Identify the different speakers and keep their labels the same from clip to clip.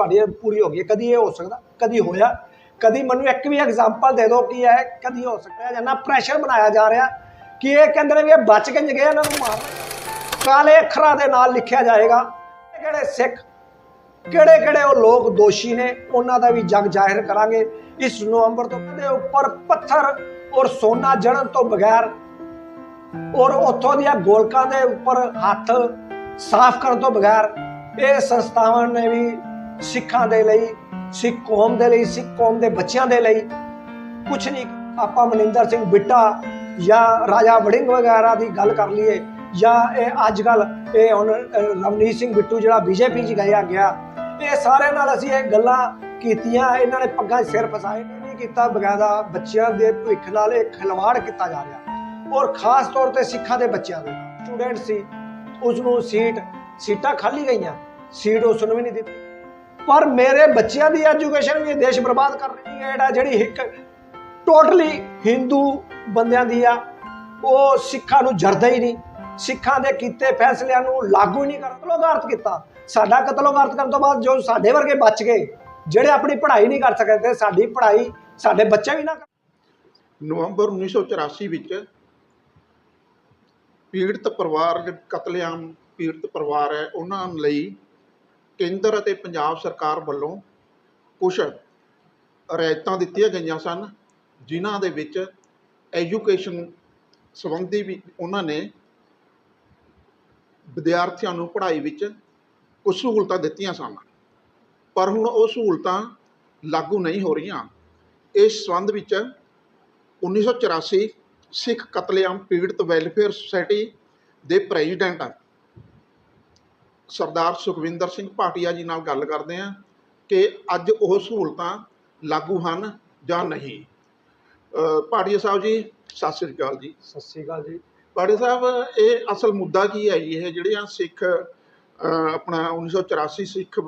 Speaker 1: ਤੁਹਾਡੀ ਪੂਰੀ ਹੋ ਗਈ ਕਦੀ ਇਹ ਹੋ ਸਕਦਾ, ਕਦੀ ਹੋਇਆ। ਕਦੀ ਮੈਨੂੰ ਇੱਕ ਵੀ ਐਗਜ਼ਾਮਪਲ ਦੇ ਦਿਓ ਕਿ ਇਹ ਕਦੀ ਹੋ ਸਕਦਾ ਹੈ ਜਨਾ ਪ੍ਰੈਸ਼ਰ ਬਣਾਇਆ ਜਾ ਰਿਹਾ ਕਿ ਇਹ ਕਹਿੰਦੇ ਨੇ ਵੀ ਇਹ ਬਚ ਕੇ ਗਏ ਇਹਨਾਂ ਨੂੰ ਮਾਰਨਾ ਕਾਲੇ ਅੱਖਰਾਂ ਦੇ ਨਾਲ ਲਿਖਿਆ ਜਾਏਗਾ, ਕਿਹੜੇ ਸਿੱਖ, ਕਿਹੜੇ ਕਿਹੜੇ ਉਹ ਲੋਕ ਦੋਸ਼ੀ ਨੇ, ਉਹਨਾਂ ਦਾ ਵੀ ਜਗ ਜ਼ਾਹਿਰ ਕਰਾਂਗੇ। ਇਸ ਨਵੰਬਰ ਤੋਂ ਦੇ ਉੱਪਰ ਪੱਥਰ ਔਰ ਸੋਨਾ ਜੜਨ ਤੋਂ ਬਗੈਰ ਔਰ ਉੱਥੋਂ ਦੀਆਂ ਗੋਲਕਾਂ ਦੇ ਉੱਪਰ ਹੱਥ ਸਾਫ਼ ਕਰਨ ਤੋਂ ਬਗੈਰ ਇਹ ਸੰਸਥਾਵਾਂ ਨੇ ਵੀ ਸਿੱਖਾਂ ਦੇ ਲਈ ਸਿੱਖ ਕੌਮ ਦੇ ਲਈ ਸਿੱਖ ਕੌਮ ਦੇ ਬੱਚਿਆਂ ਦੇ ਲਈ। ਕੁਝ ਨਹੀਂ ਆਪਾਂ ਮਨਿੰਦਰ ਸਿੰਘ ਬਿੱਟਾ ਜਾਂ ਰਾਜਾ ਵੜਿੰਗ ਵਗੈਰਾ ਦੀ ਗੱਲ ਕਰ ਲਈਏ ਜਾਂ ਇਹ ਅੱਜ ਕੱਲ ਇਹ ਹੁਣ ਅਹ, ਰਵਨੀਤ ਸਿੰਘ ਬਿੱਟੂ ਜਿਹੜਾ ਬੀਜੇਪੀ 'ਚ ਗਿਆ ਗਿਆ ਇਹ ਸਾਰਿਆਂ ਨਾਲ ਅਸੀਂ ਇਹ ਗੱਲਾਂ ਕੀਤੀਆਂ ਇਹਨਾਂ ਨੇ ਪੱਗਾਂ ਸਿਰ ਫਸਾਏ ਨਹੀਂ ਕੀਤਾ ਬਗਾਇਦਾ ਬੱਚਿਆਂ ਦੇ ਭਵਿੱਖ ਨਾਲ ਇਹ ਖਿਲਵਾੜ ਕੀਤਾ ਜਾ ਰਿਹਾ। ਔਰ ਖਾਸ ਤੌਰ ਤੇ ਸਿੱਖਾਂ ਦੇ ਬੱਚਿਆਂ ਦੇ। ਸਟੂਡੈਂਟ ਸੀ ਉਸ ਨੂੰ ਸੀਟ ਸੀਟਾਂ ਖਾਲੀ ਗਈਆਂ ਸੀਟ ਉਸ ਨੂੰ ਵੀ ਨਹੀਂ ਦਿੱਤੀ। ਪਰ ਮੇਰੇ ਬੱਚਿਆਂ ਦੀ ਐਜੂਕੇਸ਼ਨ ਵੀ ਦੇਸ਼ ਬਰਬਾਦ ਕਰ ਰਹੀ ਹੈ। ਜਿਹੜਾ ਜਿਹੜੀ ਇੱਕ ਟੋਟਲੀ ਹਿੰਦੂ ਬੰਦਿਆਂ ਦੀ ਆ, ਉਹ ਸਿੱਖਾਂ ਨੂੰ ਜਰਦਾ ਹੀ ਨਹੀਂ। ਸਿੱਖਾਂ ਦੇ ਕੀਤੇ ਫੈਸਲਿਆਂ ਨੂੰ ਲਾਗੂ ਹੀ ਨਹੀਂ ਕਰ ਕਤਲੋਗਾਰਤ ਕੀਤਾ। ਸਾਡਾ ਕਤਲੋਗਾਰਤ ਕਰਨ ਤੋਂ ਬਾਅਦ ਜੋ ਸਾਡੇ ਵਰਗੇ ਬਚ ਗਏ, ਜਿਹੜੇ ਆਪਣੀ ਪੜ੍ਹਾਈ ਨਹੀਂ ਕਰ ਸਕਦੇ ਸਾਡੀ ਪੜ੍ਹਾਈ ਸਾਡੇ ਬੱਚੇ ਵੀ ਨਾ ਕਰ
Speaker 2: ਨਵੰਬਰ 1984 ਵਿੱਚ ਪੀੜਤ ਪਰਿਵਾਰ, ਕਤਲੇਆਮ ਪੀੜਤ ਪਰਿਵਾਰ ਹੈ, ਉਹਨਾਂ ਲਈ ਕੇਂਦਰ ਅਤੇ ਪੰਜਾਬ ਸਰਕਾਰ ਵੱਲੋਂ ਕੁਝ ਰਿਆਇਤਾਂ ਦਿੱਤੀਆਂ ਗਈਆਂ ਸਨ, ਜਿਨ੍ਹਾਂ ਦੇ ਵਿੱਚ ਐਜੂਕੇਸ਼ਨ ਸੰਬੰਧੀ ਵੀ ਉਹਨਾਂ ਨੇ ਵਿਦਿਆਰਥੀਆਂ ਨੂੰ ਪੜ੍ਹਾਈ ਵਿੱਚ ਕੁਝ ਸਹੂਲਤਾਂ ਦਿੱਤੀਆਂ ਸਨ। ਪਰ ਹੁਣ ਉਹ ਸਹੂਲਤਾਂ ਲਾਗੂ ਨਹੀਂ ਹੋ ਰਹੀਆਂ। ਇਸ ਸੰਬੰਧ ਵਿੱਚ 1984 ਸਿੱਖ ਕਤਲੇਆਮ ਪੀੜਤ ਵੈਲਫੇਅਰ ਸੁਸਾਇਟੀ ਦੇ ਪ੍ਰੈਜ਼ੀਡੈਂਟ ਸਰਦਾਰ ਸੁਖਵਿੰਦਰ ਸਿੰਘ ਭਾਟੀਆ ਜੀ ਨਾਲ ਗੱਲ ਕਰਦੇ ਹਾਂ ਕਿ ਅੱਜ ਉਹ ਸਹੂਲਤਾਂ ਲਾਗੂ ਹਨ ਜਾਂ ਨਹੀਂ। ਭਾਟੀਆ ਸਾਹਿਬ ਜੀ ਸਤਿ ਸ੍ਰੀ ਅਕਾਲ ਜੀ।
Speaker 1: ਸਤਿ ਸ਼੍ਰੀ ਅਕਾਲ ਜੀ।
Speaker 2: ਭਾਟੀਆ ਸਾਹਿਬ ਇਹ ਅਸਲ ਮੁੱਦਾ ਕੀ ਹੈ ਇਹ ਜਿਹੜੀਆਂ ਸਿੱਖ ਆਪਣਾ 1984 ਸਿੱਖ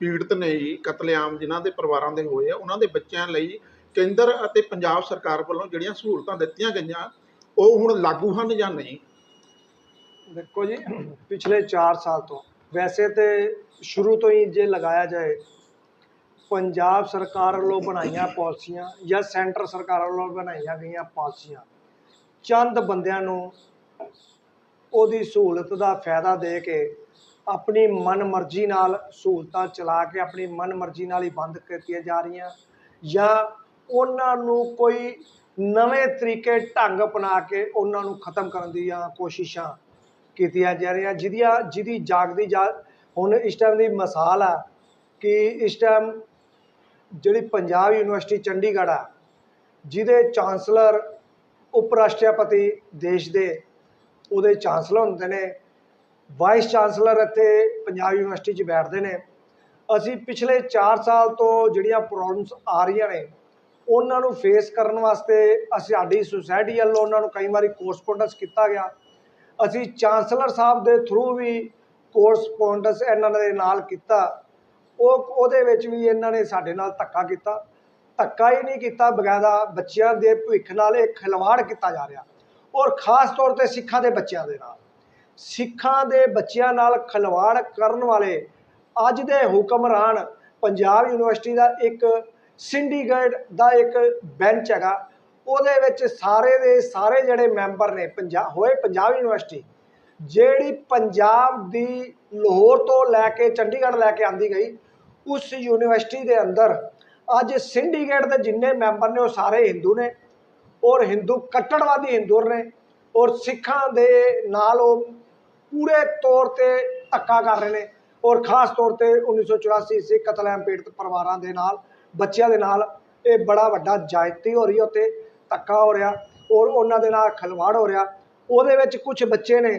Speaker 2: ਪੀੜਤ ਨੇ ਜੀ ਕਤਲੇਆਮ ਜਿਨ੍ਹਾਂ ਦੇ ਪਰਿਵਾਰਾਂ ਦੇ ਹੋਏ ਆ ਉਹਨਾਂ ਦੇ ਬੱਚਿਆਂ ਲਈ ਕੇਂਦਰ ਅਤੇ ਪੰਜਾਬ ਸਰਕਾਰ ਵੱਲੋਂ ਜਿਹੜੀਆਂ ਸਹੂਲਤਾਂ ਦਿੱਤੀਆਂ ਗਈਆਂ ਉਹ ਹੁਣ ਲਾਗੂ ਹਨ ਜਾਂ ਨਹੀਂ?
Speaker 1: ਦੇਖੋ ਜੀ, ਪਿਛਲੇ 4 ਸਾਲ ਤੋਂ। ਵੈਸੇ ਤੇ ਸ਼ੁਰੂ ਤੋਂ ਹੀ ਜੇ ਲਗਾਇਆ ਜਾਏ, ਪੰਜਾਬ ਸਰਕਾਰ ਵੱਲੋਂ ਬਣਾਈਆਂ ਪਾਲਿਸੀਆਂ ਜਾਂ ਸੈਂਟਰ ਸਰਕਾਰ ਵੱਲੋਂ ਬਣਾਈਆਂ ਗਈਆਂ ਪਾਲਿਸੀਆਂ, ਚੰਦ ਬੰਦਿਆਂ ਨੂੰ ਉਹਦੀ ਸਹੂਲਤ ਦਾ ਫਾਇਦਾ ਦੇ ਕੇ ਆਪਣੀ ਮਨਮਰਜ਼ੀ ਨਾਲ ਸਹੂਲਤਾਂ ਚਲਾ ਕੇ ਆਪਣੀ ਮਨਮਰਜ਼ੀ ਨਾਲ ਹੀ ਬੰਦ ਕੀਤੀਆਂ ਜਾ ਰਹੀਆਂ ਜਾਂ ਉਹਨਾਂ ਨੂੰ ਕੋਈ ਨਵੇਂ ਤਰੀਕੇ ਢੰਗ ਅਪਣਾ ਕੇ ਉਹਨਾਂ ਨੂੰ ਖਤਮ ਕਰਨ ਦੀਆਂ ਕੋਸ਼ਿਸ਼ਾਂ ਕੀਤੀਆਂ ਜਾ ਰਹੀਆਂ, ਜਿਹਦੀਆਂ, ਜਿਹਦੀ ਜਾਗਦੀ ਜਾ, ਹੁਣ ਇਸ ਟਾਈਮ ਦੀ ਮਿਸਾਲ ਆ ਕਿ ਇਸ ਟਾਈਮ ਜਿਹੜੀ ਪੰਜਾਬ ਯੂਨੀਵਰਸਿਟੀ ਚੰਡੀਗੜ੍ਹ ਆ, ਜਿਹਦੇ ਚਾਂਸਲਰ ਉਪ ਰਾਸ਼ਟਰਪਤੀ ਦੇਸ਼ ਦੇ ਉਹਦੇ ਚਾਂਸਲਰ ਹੁੰਦੇ ਨੇ ਵਾਈਸ ਚਾਂਸਲਰ ਇੱਥੇ ਪੰਜਾਬ ਯੂਨੀਵਰਸਿਟੀ 'ਚ ਬੈਠਦੇ ਨੇ। ਅਸੀਂ ਪਿਛਲੇ 4 ਸਾਲ ਤੋਂ ਜਿਹੜੀਆਂ ਪ੍ਰੋਬਲਮਸ ਆ ਰਹੀਆਂ ਨੇ, ਉਹਨਾਂ ਨੂੰ ਫੇਸ ਕਰਨ ਵਾਸਤੇ ਅਸੀਂ ਸਾਡੀ ਸੁਸਾਇਟੀ ਵੱਲੋਂ ਉਹਨਾਂ ਨੂੰ ਕਈ ਵਾਰੀ ਕੋਰਸਪੋਂਡੈਂਸ ਕੀਤਾ ਗਿਆ। ਅਸੀਂ ਚਾਂਸਲਰ ਸਾਹਿਬ ਦੇ ਥਰੂ ਵੀ ਕੋਰਸਪੋਂਡੈਂਸ ਇਹਨਾਂ ਦੇ ਨਾਲ ਕੀਤਾ। ਉਹ, ਉਹਦੇ ਵਿੱਚ ਵੀ ਇਹਨਾਂ ਨੇ ਸਾਡੇ ਨਾਲ ਧੱਕਾ ਕੀਤਾ। ਧੱਕਾ ਹੀ ਨਹੀਂ ਕੀਤਾ, ਬਗਾਇਦਾ ਬੱਚਿਆਂ ਦੇ ਭਵਿੱਖ ਨਾਲ ਇਹ ਖਿਲਵਾੜ ਕੀਤਾ ਜਾ ਰਿਹਾ। ਔਰ ਖਾਸ ਤੌਰ ਤੇ ਸਿੱਖਾਂ ਦੇ ਬੱਚਿਆਂ ਦੇ ਨਾਲ। ਸਿੱਖਾਂ ਦੇ ਬੱਚਿਆਂ ਨਾਲ ਖਿਲਵਾੜ ਕਰਨ ਵਾਲੇ ਅੱਜ ਦੇ ਹੁਕਮਰਾਨ ਪੰਜਾਬ ਯੂਨੀਵਰਸਿਟੀ ਦਾ ਇੱਕ ਸਿੰਡੀਕੇਟ ਦਾ ਇੱਕ ਬੈਂਚ ਹੈਗਾ। ਉਹਦੇ ਵਿੱਚ ਸਾਰੇ ਦੇ ਸਾਰੇ ਜਿਹੜੇ ਮੈਂਬਰ ਨੇ ਪੰਜਾਬ ਹੋਏ ਪੰਜਾਬ ਯੂਨੀਵਰਸਿਟੀ, ਜਿਹੜੀ ਪੰਜਾਬ ਦੀ ਲਾਹੌਰ ਤੋਂ ਲੈ ਕੇ ਚੰਡੀਗੜ੍ਹ ਲੈ ਕੇ ਆਂਦੀ ਗਈ, ਉਸ ਯੂਨੀਵਰਸਿਟੀ ਦੇ ਅੰਦਰ ਅੱਜ ਸਿੰਡੀਕੇਟ ਦੇ ਜਿੰਨੇ ਮੈਂਬਰ ਨੇ ਉਹ ਸਾਰੇ ਹਿੰਦੂ ਨੇ ਔਰ ਹਿੰਦੂ ਕੱਟੜਵਾਦੀ ਹਿੰਦੂ ਨੇ ਔਰ ਸਿੱਖਾਂ ਦੇ ਨਾਲ ਉਹ ਪੂਰੇ ਤੌਰ ਤੇ ਧੱਕਾ ਕਰ ਰਹੇ ਨੇ ਔਰ ਖਾਸ ਤੌਰ ਤੇ 1984 ਸਿੱਖ ਕਤਲੇਆਮ ਪੀੜਤ ਪਰਿਵਾਰਾਂ ਦੇ ਨਾਲ, ਬੱਚਿਆਂ ਦੇ ਨਾਲ ਇਹ ਬੜਾ ਵੱਡਾ ਜਾਇਤੀ ਹੋ ਰਹੀ ਹੈ ਉੱਤੇ ਧੱਕਾ ਹੋ ਰਿਹਾ ਔਰ ਉਹਨਾਂ ਦੇ ਨਾਲ ਖਲਵਾੜ ਹੋ ਰਿਹਾ। ਉਹਦੇ ਵਿੱਚ ਕੁਝ ਬੱਚੇ ਨੇ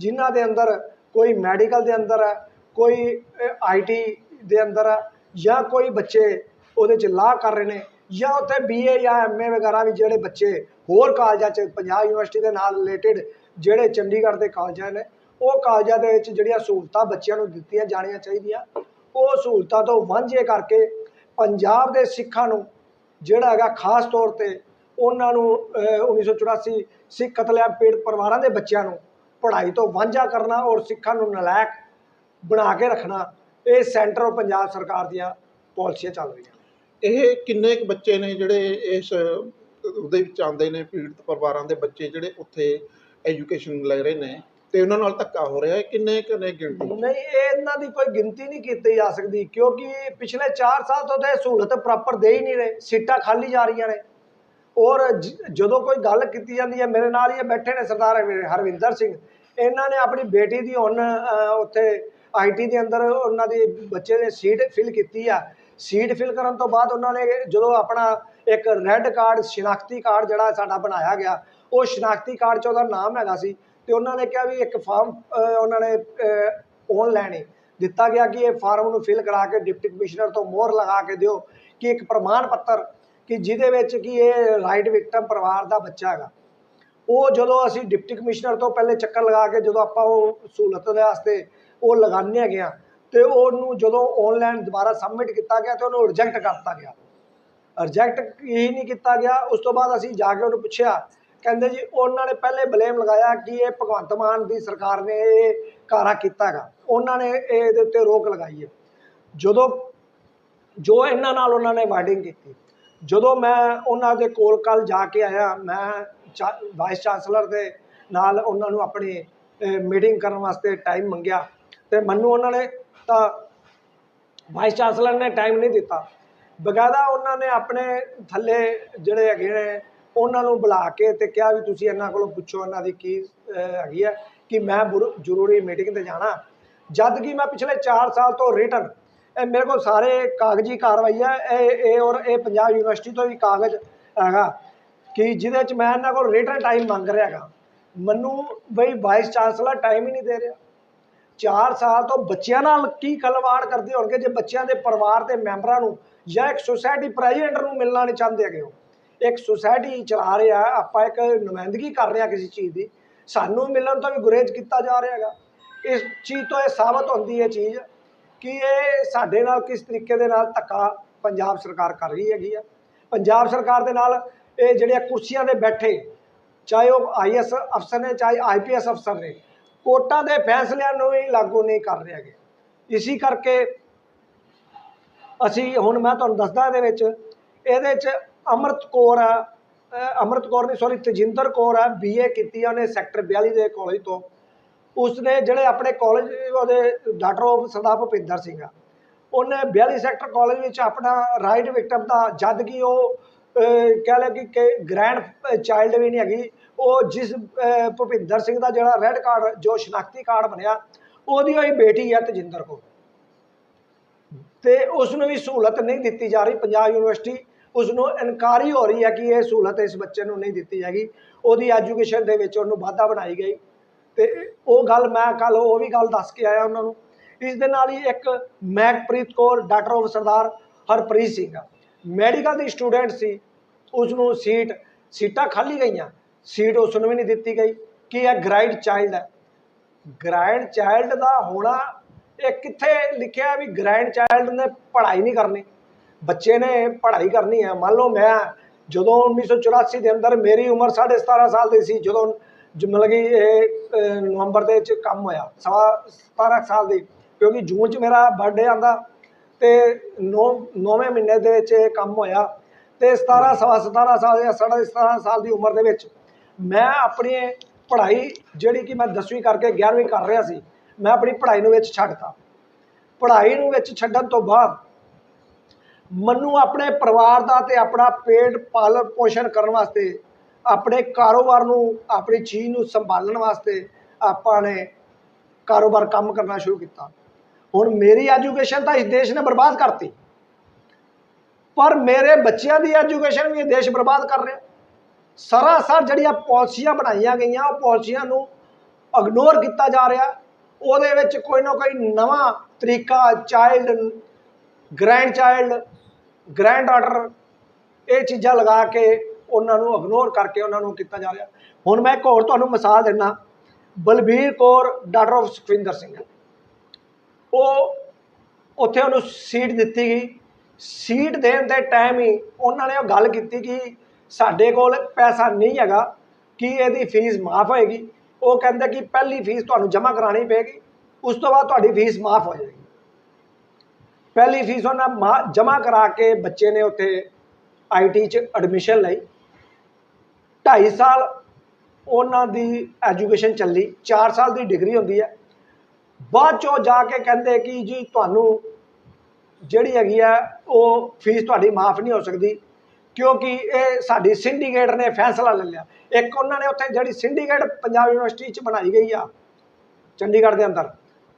Speaker 1: ਜਿਨ੍ਹਾਂ ਦੇ ਅੰਦਰ ਕੋਈ ਮੈਡੀਕਲ ਦੇ ਅੰਦਰ ਹੈ, ਕੋਈ ਆਈਟੀ ਦੇ ਅੰਦਰ ਹੈ ਜਾਂ ਕੋਈ ਬੱਚੇ ਉਹਦੇ ਚ ਲਾਅ ਕਰ ਰਹੇ ਨੇ ਜਾਂ ਉੱਥੇ ਬੀਏ ਜਾਂ ਐਮਏ ਵਗੈਰਾ ਵੀ ਜਿਹੜੇ ਬੱਚੇ ਹੋਰ ਕਾਲਜਾਂ 'ਚ, ਪੰਜਾਬ ਯੂਨੀਵਰਸਿਟੀ ਦੇ ਨਾਲ ਰਿਲੇਟਡ ਜਿਹੜੇ ਚੰਡੀਗੜ੍ਹ ਦੇ ਕਾਲਜਾਂ ਨੇ, ਉਹ ਕਾਲਜਾਂ ਦੇ ਵਿੱਚ ਜਿਹੜੀਆਂ ਸਹੂਲਤਾਂ ਬੱਚਿਆਂ ਨੂੰ ਦਿੱਤੀਆਂ ਜਾਣੀਆਂ ਚਾਹੀਦੀਆਂ। ਉਹ ਸਹੂਲਤਾਂ ਤੋਂ ਵਾਂਝੇ ਕਰਕੇ ਪੰਜਾਬ ਦੇ ਸਿੱਖਾਂ ਨੂੰ ਜਿਹੜਾ ਹੈਗਾ ਖਾਸ ਤੌਰ ਤੇ ਉਹਨਾਂ ਨੂੰ ਅਹ, 1984 ਸਿੱਖ ਕਤਲੇਆਮ ਪੀੜਤ ਪਰਿਵਾਰਾਂ ਦੇ ਬੱਚਿਆਂ ਨੂੰ ਪੜ੍ਹਾਈ ਤੋਂ ਵਾਂਝਾ ਕਰਨਾ ਔਰ ਸਿੱਖਾਂ ਨੂੰ ਨਲਾਇਕ ਬਣਾ ਕੇ ਰੱਖਣਾ ਇਹ ਸੈਂਟਰ ਔਰ ਪੰਜਾਬ ਸਰਕਾਰ ਦੀਆਂ ਪਾਲਿਸੀਆਂ ਚੱਲ ਰਹੀਆਂ।
Speaker 2: ਇਹ ਕਿੰਨੇ ਕੁ ਬੱਚੇ ਨੇ ਜਿਹੜੇ ਇਸ ਉਹਦੇ ਵਿੱਚ ਆਉਂਦੇ ਨੇ ਪੀੜਤ ਪਰਿਵਾਰਾਂ ਦੇ ਬੱਚੇ ਜਿਹੜੇ ਉੱਥੇ ਐਜੂਕੇਸ਼ਨ ਲੈ ਰਹੇ ਨੇ ਤੇ ਉਹਨਾਂ ਨਾਲ ਧੱਕਾ ਹੋ ਰਿਹਾ ਹੈ ਕਿੰਨੇ ਕੁ ਨੇ ਗਿਣਤੀ
Speaker 1: ਨਹੀਂ ਇਹ ਇਹਨਾਂ ਦੀ ਕੋਈ ਗਿਣਤੀ ਨਹੀਂ ਕੀਤੀ ਜਾ ਸਕਦੀ ਕਿਉਂਕਿ ਪਿਛਲੇ 4 ਸਾਲ ਤੋਂ ਤਾਂ ਇਹ ਸਹੂਲਤ ਪ੍ਰਾਪਰ ਦੇ ਹੀ ਨਹੀਂ ਰਹੇ ਸੀਟਾਂ ਖਾਲੀ ਜਾ ਰਹੀਆਂ ਨੇ। ਔਰ ਜ- ਜਦੋਂ ਕੋਈ ਗੱਲ ਕੀਤੀ ਜਾਂਦੀ ਹੈ ਮੇਰੇ ਨਾਲ ਹੀ ਇਹ ਬੈਠੇ ਨੇ ਸਰਦਾਰ ਹਰਵਿੰਦਰ ਸਿੰਘ। ਇਹਨਾਂ ਨੇ ਆਪਣੀ ਬੇਟੀ ਦੀ ਹੁਣ ਅਹ, ਉੱਥੇ ਆਈਟੀ ਦੇ ਅੰਦਰ ਉਹਨਾਂ ਦੀ ਬੱਚੇ ਨੇ ਸੀਟ ਫਿਲ ਕੀਤੀ ਆ। ਸੀਟ ਫਿਲ ਕਰਨ ਤੋਂ ਬਾਅਦ ਉਹਨਾਂ ਨੇ ਜਦੋਂ ਆਪਣਾ ਇੱਕ ਰੈੱਡ ਕਾਰਡ ਸ਼ਨਾਖਤੀ ਕਾਰਡ ਜਿਹੜਾ ਸਾਡਾ ਬਣਾਇਆ ਗਿਆ ਉਹ ਸ਼ਨਾਖਤੀ ਕਾਰਡ 'ਚ ਉਹਦਾ ਨਾਮ ਹੈਗਾ ਸੀ। ਤੇ ਉਹਨਾਂ ਨੇ ਕਿਹਾ ਵੀ ਇੱਕ ਫਾਰਮ ਉਹਨਾਂ ਨੇ ਆਨਲਾਈਨ ਹੀ ਦਿੱਤਾ ਗਿਆ ਕਿ ਇਹ ਫਾਰਮ ਨੂੰ ਫਿਲ ਕਰਾ ਕੇ ਡਿਪਟੀ ਕਮਿਸ਼ਨਰ ਤੋਂ ਮੋਹਰ ਲਗਾ ਕੇ ਦਿਓ ਕਿ ਇੱਕ ਪ੍ਰਮਾਣ ਪੱਤਰ ਕਿ ਜਿਹਦੇ ਵਿੱਚ ਕਿ ਇਹ ਰਾਈਟ ਵਿਕਟਮ ਪਰਿਵਾਰ ਦਾ ਬੱਚਾ ਹੈਗਾ। ਉਹ ਜਦੋਂ ਅਸੀਂ ਡਿਪਟੀ ਕਮਿਸ਼ਨਰ ਤੋਂ ਪਹਿਲੇ ਚੱਕਰ ਲਗਾ ਕੇ ਜਦੋਂ ਆਪਾਂ ਉਹ ਸਹੂਲਤ ਦੇ ਵਾਸਤੇ ਉਹ ਲਗਾਉਂਦੇ ਹੈਗੇ ਆ, ਤੇ ਉਹਨੂੰ ਜਦੋਂ ਆਨਲਾਈਨ ਦੁਬਾਰਾ ਸਬਮਿਟ ਕੀਤਾ ਗਿਆ ਤੇ ਉਹਨੂੰ ਰਿਜੈਕਟ ਕਰਤਾ ਗਿਆ। ਰਿਜੈਕਟ ਹੀ ਨਹੀਂ ਕੀਤਾ ਗਿਆ, ਉਸ ਤੋਂ ਬਾਅਦ ਅਸੀਂ ਜਾ ਕੇ ਉਹਨੂੰ ਪੁੱਛਿਆ, ਕਹਿੰਦੇ ਜੀ ਉਹਨਾਂ ਨੇ ਪਹਿਲੇ ਬਲੇਮ ਲਗਾਇਆ ਕਿ ਇਹ ਭਗਵੰਤ ਮਾਨ ਦੀ ਸਰਕਾਰ ਨੇ ਇਹ ਕਾਰਾ ਕੀਤਾ ਹੈਗਾ। ਉਹਨਾਂ ਨੇ ਇਹਦੇ ਉੱਤੇ ਰੋਕ ਲਗਾਈ ਹੈ। ਜਦੋਂ ਜੋ ਇਹਨਾਂ ਨਾਲ ਉਹਨਾਂ ਨੇ ਵਾਰਡਿੰਗ ਕੀਤੀ ਜਦੋਂ ਮੈਂ ਉਹਨਾਂ ਦੇ ਕੋਲ ਕੱਲ ਜਾ ਕੇ ਆਇਆ, ਮੈਂ ਚਾ ਵਾਈਸ ਚਾਂਸਲਰ ਦੇ ਨਾਲ ਉਹਨਾਂ ਨੂੰ ਆਪਣੀ ਮੀਟਿੰਗ ਕਰਨ ਵਾਸਤੇ ਟਾਈਮ ਮੰਗਿਆ ਤੇ ਮੈਨੂੰ ਉਹਨਾਂ ਨੇ ਤਾਂ ਵਾਈਸ ਚਾਂਸਲਰ ਨੇ ਟਾਈਮ ਨਹੀਂ ਦਿੱਤਾ। ਬਕਾਇਦਾ ਉਹਨਾਂ ਨੇ ਆਪਣੇ ਥੱਲੇ ਜਿਹੜੇ ਹੈਗੇ ਨੇ, ਉਹਨਾਂ ਨੂੰ ਬੁਲਾ ਕੇ ਤੇ ਕਿਹਾ ਵੀ ਤੁਸੀਂ ਇਹਨਾਂ ਕੋਲੋਂ ਪੁੱਛੋ ਇਹਨਾਂ ਦੀ ਕੀ ਹੈਗੀ ਹੈ ਕਿ ਮੈਂ ਬੁਰ- ਜ਼ਰੂਰੀ ਮੀਟਿੰਗ ਤੇ ਜਾਣਾ। ਜਦ ਕਿ ਮੈਂ ਪਿਛਲੇ 4 ਸਾਲ ਤੋਂ ਰਿਟਰਨ ਇਹ ਮੇਰੇ ਕੋਲ ਸਾਰੇ ਕਾਗਜ਼ੀ ਕਾਰਵਾਈ ਹੈ, ਇਹ ਇਹ ਔਰ ਇਹ ਪੰਜਾਬ ਯੂਨੀਵਰਸਿਟੀ ਤੋਂ ਵੀ ਕਾਗਜ਼ ਹੈਗਾ ਕਿ ਜਿਹਦੇ ਚ ਮੈਂ ਇਹਨਾਂ ਕੋਲ ਰਿਟਰਨ ਟਾਈਮ ਮੰਗ ਰਿਹਾ ਹੈਗਾ। ਮੈਨੂੰ ਬਈ ਵਾਈਸ ਚਾਂਸਲਰ ਟਾਈਮ ਹੀ ਨਹੀਂ ਦੇ ਰਿਹਾ। 4 ਸਾਲ ਤੋਂ ਬੱਚਿਆਂ ਨਾਲ ਕੀ ਖਲਵਾੜ ਕਰਦੇ ਹੋਣਗੇ ਜੇ ਬੱਚਿਆਂ ਦੇ ਪਰਿਵਾਰ ਦੇ ਮੈਂਬਰਾਂ ਨੂੰ ਜਾਂ ਇੱਕ ਸੁਸਾਇਟੀ ਪ੍ਰੈਜ਼ੀਡੈਂਟ ਨੂੰ ਮਿਲਣਾ ਨਹੀਂ ਚਾਹੁੰਦੇ ਹੈਗੇ ਉਹ। ਇੱਕ ਸੁਸਾਇਟੀ ਚਲਾ ਰਿਹਾ, ਆਪਾਂ ਇੱਕ ਨੁਮਾਇੰਦਗੀ ਕਰ ਰਹੇ ਹਾਂ ਕਿਸੇ ਚੀਜ਼ ਦੀ। ਸਾਨੂੰ ਮਿਲਣ ਤੋਂ ਵੀ ਗੁਰੇਜ਼ ਕੀਤਾ ਜਾ ਰਿਹਾ ਹੈਗਾ। ਇਸ ਚੀਜ਼ ਤੋਂ ਇਹ ਸਾਬਤ ਹੁੰਦੀ ਹੈ ਚੀਜ਼। ਕਿ ਇਹ ਸਾਡੇ ਨਾਲ ਕਿਸ ਤਰੀਕੇ ਦੇ ਨਾਲ ਧੱਕਾ ਪੰਜਾਬ ਸਰਕਾਰ ਕਰ ਰਹੀ ਹੈਗੀ ਆ। ਪੰਜਾਬ ਸਰਕਾਰ ਦੇ ਨਾਲ ਇਹ ਜਿਹੜੀਆਂ ਕੁਰਸੀਆਂ ਦੇ ਬੈਠੇ, ਚਾਹੇ ਉਹ ਆਈਐਸ ਅਫਸਰ ਨੇ, ਚਾਹੇ ਆਈਪੀਐਸ ਅਫਸਰ ਨੇ ਕੋਰਟਾਂ ਦੇ ਫੈਸਲਿਆਂ ਨੂੰ ਵੀ ਲਾਗੂ ਨਹੀਂ ਕਰ ਰਹੇ ਹੈਗੇ। ਇਸੇ ਕਰਕੇ ਅਸੀਂ ਹੁਣ ਮੈਂ ਤੁਹਾਨੂੰ ਦੱਸਦਾ ਇਹਦੇ ਵਿੱਚ, ਇਹਦੇ ਚ ਅਮਰਤ ਕੌਰ ਆ, ਅਹ ਅਮਰਤ ਕੌਰ ਨਹੀਂ ਸੌਰੀ ਤਜਿੰਦਰ ਕੌਰ ਆ ਬੀਏ ਕੀਤੀ ਆ ਉਹਨੇ ਸੈਕਟਰ 42 ਦੇ ਕਾਲਜ ਤੋਂ। ਉਸਨੇ ਜਿਹੜੇ ਆਪਣੇ ਕਾਲਜ ਉਹਦੇ ਡਾਕਟਰ ਆਫ ਸਰਦਾਰ ਭੁਪਿੰਦਰ ਸਿੰਘ ਆ, ਉਹਨੇ 42 ਸੈਕਟਰ ਕਾਲਜ ਵਿੱਚ ਆਪਣਾ ਰਾਈਟ ਵਿਕਟਮ ਦਾ ਜਦ ਕਿ ਉਹ ਕਹਿ ਲੈ ਕਿ ਗ੍ਰੈਂਡ ਚਾਈਲਡ ਵੀ ਨਹੀਂ ਹੈਗੀ, ਉਹ ਜਿਸ ਭੁਪਿੰਦਰ ਸਿੰਘ ਦਾ ਜਿਹੜਾ ਰੈੱਡ ਕਾਰਡ ਜੋ ਸ਼ਨਾਖਤੀ ਕਾਰਡ ਬਣਿਆ, ਉਹਦੀ ਹੋਈ ਬੇਟੀ ਹੈ ਤਜਿੰਦਰ ਕੌਰ। ਤੇ ਉਸ ਨੂੰ ਵੀ ਸਹੂਲਤ ਨਹੀਂ ਦਿੱਤੀ ਜਾ ਰਹੀ, ਪੰਜਾਬ ਯੂਨੀਵਰਸਿਟੀ ਉਸ ਨੂੰ ਇਨਕਾਰੀ ਹੋ ਰਹੀ ਹੈ ਕਿ ਇਹ ਸਹੂਲਤ ਇਸ ਬੱਚੇ ਨੂੰ ਨਹੀਂ ਦਿੱਤੀ ਜਾਏਗੀ, ਉਹਦੀ ਐਜੂਕੇਸ਼ਨ ਦੇ ਵਿੱਚ ਉਹਨੂੰ ਵਾਧਾ ਬਣਾਈ ਗਈ। ਤੇ ਉਹ ਗੱਲ ਮੈਂ ਕੱਲ ਉਹ ਵੀ ਗੱਲ ਦੱਸ ਕੇ ਆਇਆ ਉਹਨਾਂ ਨੂੰ। ਇਸ ਦੇ ਨਾਲ ਹੀ ਇੱਕ Mehakpreet Kaur, daughter of Sardar Harpreet Singh medical the student ਸੀ ਉਸ ਨੂੰ ਸੀਟ, ਸੀਟਾਂ ਖਾਲੀ ਗਈਆਂ। ਸੀਟ ਉਸ ਨੂੰ ਵੀ ਨਹੀਂ ਦਿੱਤੀ ਗਈ। ਕਿ ਇਹ ਗ੍ਰਾਈਡ ਚਾਈਲਡ ਹੈ? ਗ੍ਰੈਂਡ ਚਾਈਲਡ ਦਾ ਹੋਣਾ, ਇਹ ਕਿੱਥੇ ਲਿਖਿਆ ਵੀ ਗ੍ਰੈਂਡ ਚਾਈਲਡ ਨੇ ਪੜ੍ਹਾਈ ਨਹੀਂ ਕਰਨੀ। ਬੱਚੇ ਨੇ ਪੜ੍ਹਾਈ ਕਰਨੀ ਹੈ। ਮੰਨ ਲਓ ਮੈਂ ਜਦੋਂ 1984 ਦੇ ਅੰਦਰ ਮੇਰੀ ਉਮਰ 17.5 ਸਾਲ ਦੀ ਸੀ, ਜਦੋਂ ਜ- ਮਤਲਬ ਕਿ ਇਹ ਅਹ, ਨਵੰਬਰ ਦੇ ਵਿੱਚ ਕੰਮ ਹੋਇਆ। ਸਵਾ 17 ਸਾਲ ਦੀ ਕਿਉਂਕਿ ਜੂਨ 'ਚ ਮੇਰਾ ਬਰਥਡੇ ਆਂਦਾ ਤੇ 9 ਨੌਵੇਂ ਮਹੀਨੇ ਦੇ ਵਿੱਚ ਇਹ ਕੰਮ ਹੋਇਆ ਤੇ 17 ਸਵਾ 17 ਸਾਲ ਜਾਂ ਸਾਢੇ 17 ਸਾਲ ਦੀ ਉਮਰ ਦੇ ਵਿੱਚ ਮੈਂ ਆਪਣੀ ਪੜ੍ਹਾਈ ਜਿਹੜੀ ਕਿ ਮੈਂ 10ਵੀਂ ਕਰਕੇ 11ਵੀਂ ਕਰ ਰਿਹਾ ਸੀ ਮੈਂ ਆਪਣੀ ਪੜ੍ਹਾਈ ਨੂੰ ਵਿੱਚ ਛੱਡਤਾ। ਪੜ੍ਹਾਈ ਨੂੰ ਵਿੱਚ ਛੱਡਣ ਤੋਂ ਬਾਅਦ ਮੈਨੂੰ ਆਪਣੇ ਪਰਿਵਾਰ ਦਾ ਤੇ ਆਪਣਾ ਪੇਟ ਪਾਲਣ ਪੋਸ਼ਣ ਕਰਨ ਵਾਸਤੇ ਆਪਣੇ ਕਾਰੋਬਾਰ ਨੂੰ, ਆਪਣੀ ਚੀਜ਼ ਨੂੰ ਸੰਭਾਲਣ ਵਾਸਤੇ ਆਪਾਂ ਨੇ ਕਾਰੋਬਾਰ ਕੰਮ ਕਰਨਾ ਸ਼ੁਰੂ ਕੀਤਾ। ਹੁਣ ਮੇਰੀ ਐਜੂਕੇਸ਼ਨ ਤਾਂ ਇਸ ਦੇਸ਼ ਨੇ ਬਰਬਾਦ ਕਰਤੀ। ਪਰ ਮੇਰੇ ਬੱਚਿਆਂ ਦੀ ਐਜੂਕੇਸ਼ਨ ਵੀ ਇਹ ਦੇਸ਼ ਬਰਬਾਦ ਕਰ ਰਿਹਾ। ਸਰਾਸਰ ਜਿਹੜੀਆਂ ਪਾਲਿਸੀਆਂ ਬਣਾਈਆਂ ਗਈਆਂ, ਉਹ ਪਾਲਿਸੀਆਂ ਨੂੰ ਇਗਨੋਰ ਕੀਤਾ ਜਾ ਰਿਹਾ। ਉਹਦੇ ਵਿੱਚ ਕੋਈ ਨਾ ਕੋਈ ਨਵਾਂ ਤਰੀਕਾ child grand child grand order ਇਹ ਚੀਜ਼ਾਂ ਲਗਾ ਕੇ ਉਹਨਾਂ ਨੂੰ ਇਗਨੋਰ ਕਰਕੇ ਉਹਨਾਂ ਨੂੰ ਕੀਤਾ ਜਾ ਰਿਹਾ। ਹੁਣ ਮੈਂ ਇੱਕ ਹੋਰ ਤੁਹਾਨੂੰ ਮਿਸਾਲ ਦਿੰਦਾ ਬਲਬੀਰ ਕੌਰ ਡਾਕਟਰ ਆਫ ਸੁਖਵਿੰਦਰ ਸਿੰਘ। ਉਹ ਉੱਥੇ ਉਹਨੂੰ ਸੀਟ ਦਿੱਤੀ ਗਈ। ਸੀਟ ਦੇਣ ਦੇ ਟਾਈਮ ਹੀ ਉਹਨਾਂ ਨੇ ਉਹ ਗੱਲ ਕੀਤੀ ਕਿ ਸਾਡੇ ਕੋਲ ਪੈਸਾ ਨਹੀਂ ਹੈਗਾ, ਕਿ ਇਹਦੀ ਫੀਸ ਮਾਫ ਹੋਏਗੀ। ਉਹ ਕਹਿੰਦੇ ਕਿ ਪਹਿਲੀ ਫੀਸ ਤੁਹਾਨੂੰ ਜਮ੍ਹਾਂ ਕਰਾਣੀ ਪਏਗੀ, ਉਸ ਤੋਂ ਬਾਅਦ ਤੁਹਾਡੀ ਫੀਸ ਮਾਫ ਹੋ ਜਾਏਗੀ। ਪਹਿਲੀ ਫੀਸ ਉਹਨਾਂ ਜਮ੍ਹਾਂ ਕਰਾ ਕੇ ਬੱਚੇ ਨੇ ਉੱਥੇ ਆਈਟੀ 'ਚ ਐਡਮਿਸ਼ਨ ਲਈ। 2.5 ਸਾਲ ਉਹਨਾਂ ਦੀ ਐਜੂਕੇਸ਼ਨ ਚੱਲੀ 4 ਸਾਲ ਦੀ ਡਿਗਰੀ ਹੁੰਦੀ ਹੈ। ਬਾਅਦ ਚੋਂ ਜਾ ਕੇ ਕਹਿੰਦੇ ਕਿ ਜੀ ਤੁਹਾਨੂੰ ਜਿਹੜੀ ਹੈਗੀ ਹੈ, ਉਹ ਫੀਸ ਤੁਹਾਡੀ ਮਾਫ ਨਹੀਂ ਹੋ ਸਕਦੀ, ਕਿਉਂਕਿ ਇਹ ਸਾਡੀ ਸਿੰਡੀਕੇਟ ਨੇ ਫੈਸਲਾ ਲੈ ਲਿਆ। ਇੱਕ ਉਹਨਾਂ ਨੇ ਉੱਥੇ ਜਿਹੜੀ ਸਿੰਡੀਕੇਟ ਪੰਜਾਬ ਯੂਨੀਵਰਸਿਟੀ 'ਚ ਬਣਾਈ ਗਈ ਆ, ਚੰਡੀਗੜ੍ਹ ਦੇ ਅੰਦਰ,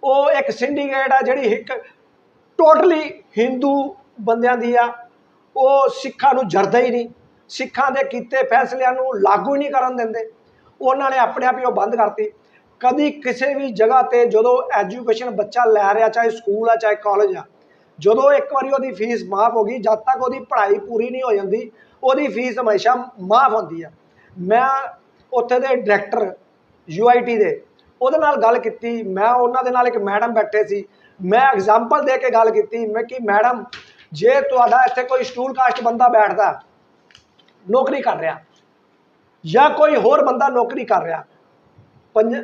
Speaker 1: ਉਹ ਇੱਕ ਸਿੰਡੀਕੇਟ ਆ ਜਿਹੜੀ ਇੱਕ ਟੋਟਲੀ ਹਿੰਦੂ ਬੰਦਿਆਂ ਦੀ ਆ, ਉਹ ਸਿੱਖਾਂ ਨੂੰ ਜਰਦਾ ਹੀ ਨਹੀਂ। ਸਿੱਖਾਂ ਦੇ ਕੀਤੇ ਫੈਸਲਿਆਂ ਨੂੰ ਲਾਗੂ ਹੀ ਨਹੀਂ ਕਰਨ ਦਿੰਦੇ। ਉਹਨਾਂ ਨੇ ਆਪਣੇ ਆਪ ਹੀ ਉਹ ਬੰਦ ਕਰਤੀ। ਕਦੀ ਕਿਸੇ ਵੀ ਜਗ੍ਹਾ ਤੇ ਜਦੋਂ ਐਜੂਕੇਸ਼ਨ ਬੱਚਾ ਲੈ ਰਿਹਾ, ਚਾਹੇ ਸਕੂਲ ਆ, ਚਾਹੇ ਕਾਲਜ ਆ, ਜਦੋਂ ਇੱਕ ਵਾਰੀ ਉਹਦੀ ਫੀਸ ਮਾਫ ਹੋ ਗਈ, ਜਦ ਤੱਕ ਉਹਦੀ ਪੜ੍ਹਾਈ ਪੂਰੀ ਨਹੀਂ ਹੋ ਜਾਂਦੀ, ਉਹਦੀ ਫੀਸ ਹਮੇਸ਼ਾ ਮਾਫ ਹੁੰਦੀ ਆ। ਮੈਂ ਉੱਥੇ ਦੇ ਡਾਇਰੈਕਟਰ ਯੂਆਈਟੀ ਦੇ, ਉਹਦੇ ਨਾਲ ਗੱਲ ਕੀਤੀ। ਮੈਂ ਉਹਨਾਂ ਦੇ ਨਾਲ ਇੱਕ ਮੈਡਮ ਬੈਠੇ ਸੀ। ਮੈਂ ਐਗਜ਼ਾਮਪਲ ਦੇ ਕੇ ਗੱਲ ਕੀਤੀ। ਮੈਂ ਕਿ ਮੈਡਮ, ਜੇ ਤੁਹਾਡਾ ਇੱਥੇ ਕੋਈ ਸਟੂਲ ਕਾਸਟ ਬੰਦਾ ਬੈਠਦਾ ਨੌਕਰੀ ਕਰ ਰਿਹਾ। ਜਾਂ ਕੋਈ ਹੋਰ ਬੰਦਾ ਨੌਕਰੀ ਕਰ ਰਿਹਾ।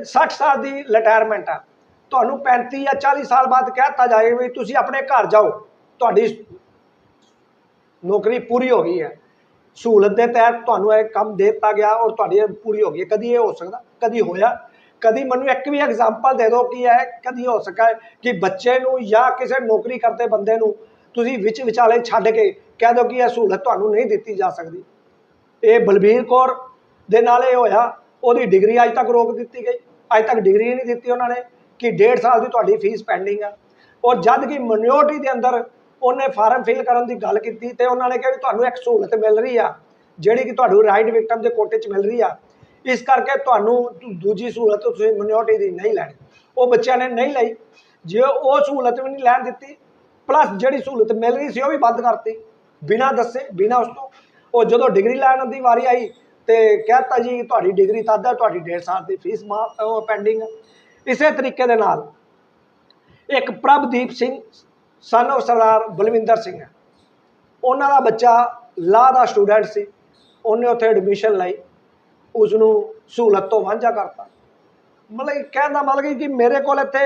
Speaker 1: 60 ਸਾਲ ਦੀ ਰਿਟਾਇਰਮੈਂਟ ਆ। ਤੁਹਾਨੂੰ 35 ਜਾਂ 40 ਸਾਲ ਬਾਅਦ ਕਹਿਤਾ ਜਾਏ ਵੀ ਤੁਸੀਂ ਆਪਣੇ ਘਰ ਜਾਓ। ਤੁਹਾਡੀ ਨੌਕਰੀ ਪੂਰੀ ਹੋ ਗਈ ਹੈ। ਸਹੂਲਤ ਦੇ ਤਹਿਤ ਤੁਹਾਨੂੰ ਇਹ ਕੰਮ ਦੇ ਦਿੱਤਾ ਗਿਆ ਔਰ ਤੁਹਾਡੀ ਇਹ ਪੂਰੀ ਹੋ ਗਈ ਹੈ। ਕਦੀ ਇਹ ਹੋ ਸਕਦਾ, ਕਦੀ ਹੋਇਆ। ਕਦੀ ਮੈਨੂੰ ਇੱਕ ਵੀ ਐਗਜ਼ਾਮਪਲ ਦੇ ਦਿਓ ਕਿ ਇਹ ਕਦੀ ਹੋ ਸਕਾ ਕਿ ਬੱਚੇ ਨੂੰ ਜਾਂ ਕਿਸੇ ਨੌਕਰੀ ਕਰਦੇ ਬੰਦੇ ਨੂੰ ਤੁਸੀਂ ਵਿੱਚ ਵਿਚਾਲੇ ਛੱਡ ਕੇ ਕਹਿ ਦਿਓ ਕਿ ਇਹ ਸਹੂਲਤ ਤੁਹਾਨੂੰ ਨਹੀਂ ਦਿੱਤੀ ਜਾ ਸਕਦੀ। ਇਹ ਬਲਬੀਰ ਕੌਰ ਦੇ ਨਾਲ ਇਹ ਹੋਇਆ। ਉਹਦੀ ਡਿਗਰੀ ਅੱਜ ਤੱਕ ਰੋਕ ਦਿੱਤੀ ਗਈ। ਅੱਜ ਤੱਕ ਡਿਗਰੀ ਨਹੀਂ ਦਿੱਤੀ ਉਹਨਾਂ ਨੇ ਕਿ ਡੇਢ ਸਾਲ ਦੀ ਤੁਹਾਡੀ ਫੀਸ ਪੈਂਡਿੰਗ ਆ। ਔਰ ਜਦ ਕਿ ਮਿਨੋਰਟੀ ਦੇ ਅੰਦਰ ਉਹਨੇ ਫਾਰਮ ਫਿਲ ਕਰਨ ਦੀ ਗੱਲ ਕੀਤੀ ਤੇ ਉਹਨਾਂ ਨੇ ਕਿਹਾ ਵੀ ਤੁਹਾਨੂੰ ਇੱਕ ਸਹੂਲਤ ਮਿਲ ਰਹੀ ਆ, ਜਿਹੜੀ ਕਿ ਤੁਹਾਨੂੰ ਰਾਈਟ ਵਿਕਟਮ ਦੇ ਕੋਟੇ 'ਚ ਮਿਲ ਰਹੀ ਆ। ਇਸ ਕਰਕੇ ਤੁਹਾਨੂੰ ਦੂਜੀ ਸਹੂਲਤ ਤੁਸੀਂ ਮਨਿਓਰਟੀ ਦੀ ਨਹੀਂ ਲੈਣੀ। ਉਹ ਬੱਚਿਆਂ ਨੇ ਨਹੀਂ ਲਈ। ਜੇ ਉਹ ਸਹੂਲਤ ਵੀ ਨਹੀਂ ਲੈਣ ਦਿੱਤੀ ਪਲੱਸ ਜਿਹੜੀ ਸਹੂਲਤ ਮਿਲ ਰਹੀ ਸੀ ਉਹ ਵੀ ਬੰਦ ਕਰਤੀ। ਬਿਨਾਂ ਦੱਸੇ, ਬਿਨਾਂ ਉਸ ਤੋਂ। ਉਹ ਜਦੋਂ ਡਿਗਰੀ ਲੈਣ ਦੀ ਵਾਰੀ ਆਈ ਤੇ ਕਹਿਤਾ ਜੀ, ਤੁਹਾਡੀ ਡਿਗਰੀ ਤਦ ਹੈ, ਤੁਹਾਡੀ ਡੇਢ ਸਾਲ ਦੀ ਫੀਸ ਮਾਫ ਪੈਂਡਿੰਗ ਇਸੇ ਤਰੀਕੇ ਦੇ ਨਾਲ ਇੱਕ ਪ੍ਰਭਦੀਪ ਸਿੰਘ ਸਨ of ਸਰਦਾਰ ਬਲਵਿੰਦਰ ਸਿੰਘ ਹੈ। ਉਹਨਾਂ ਦਾ ਬੱਚਾ ਲਾਅ ਦਾ ਸਟੂਡੈਂਟ ਸੀ। ਉਹਨੇ ਉੱਥੇ ਐਡਮਿਸ਼ਨ ਲਈ। ਉਸ ਨੂੰ ਸਹੂਲਤ ਤੋਂ ਵਾਂਝਾ ਕਰਤਾ। ਮਤਲਬ ਕਿ ਕਹਿਣ ਦਾ ਮਤਲਬ ਕਿ ਮੇਰੇ ਕੋਲ ਇੱਥੇ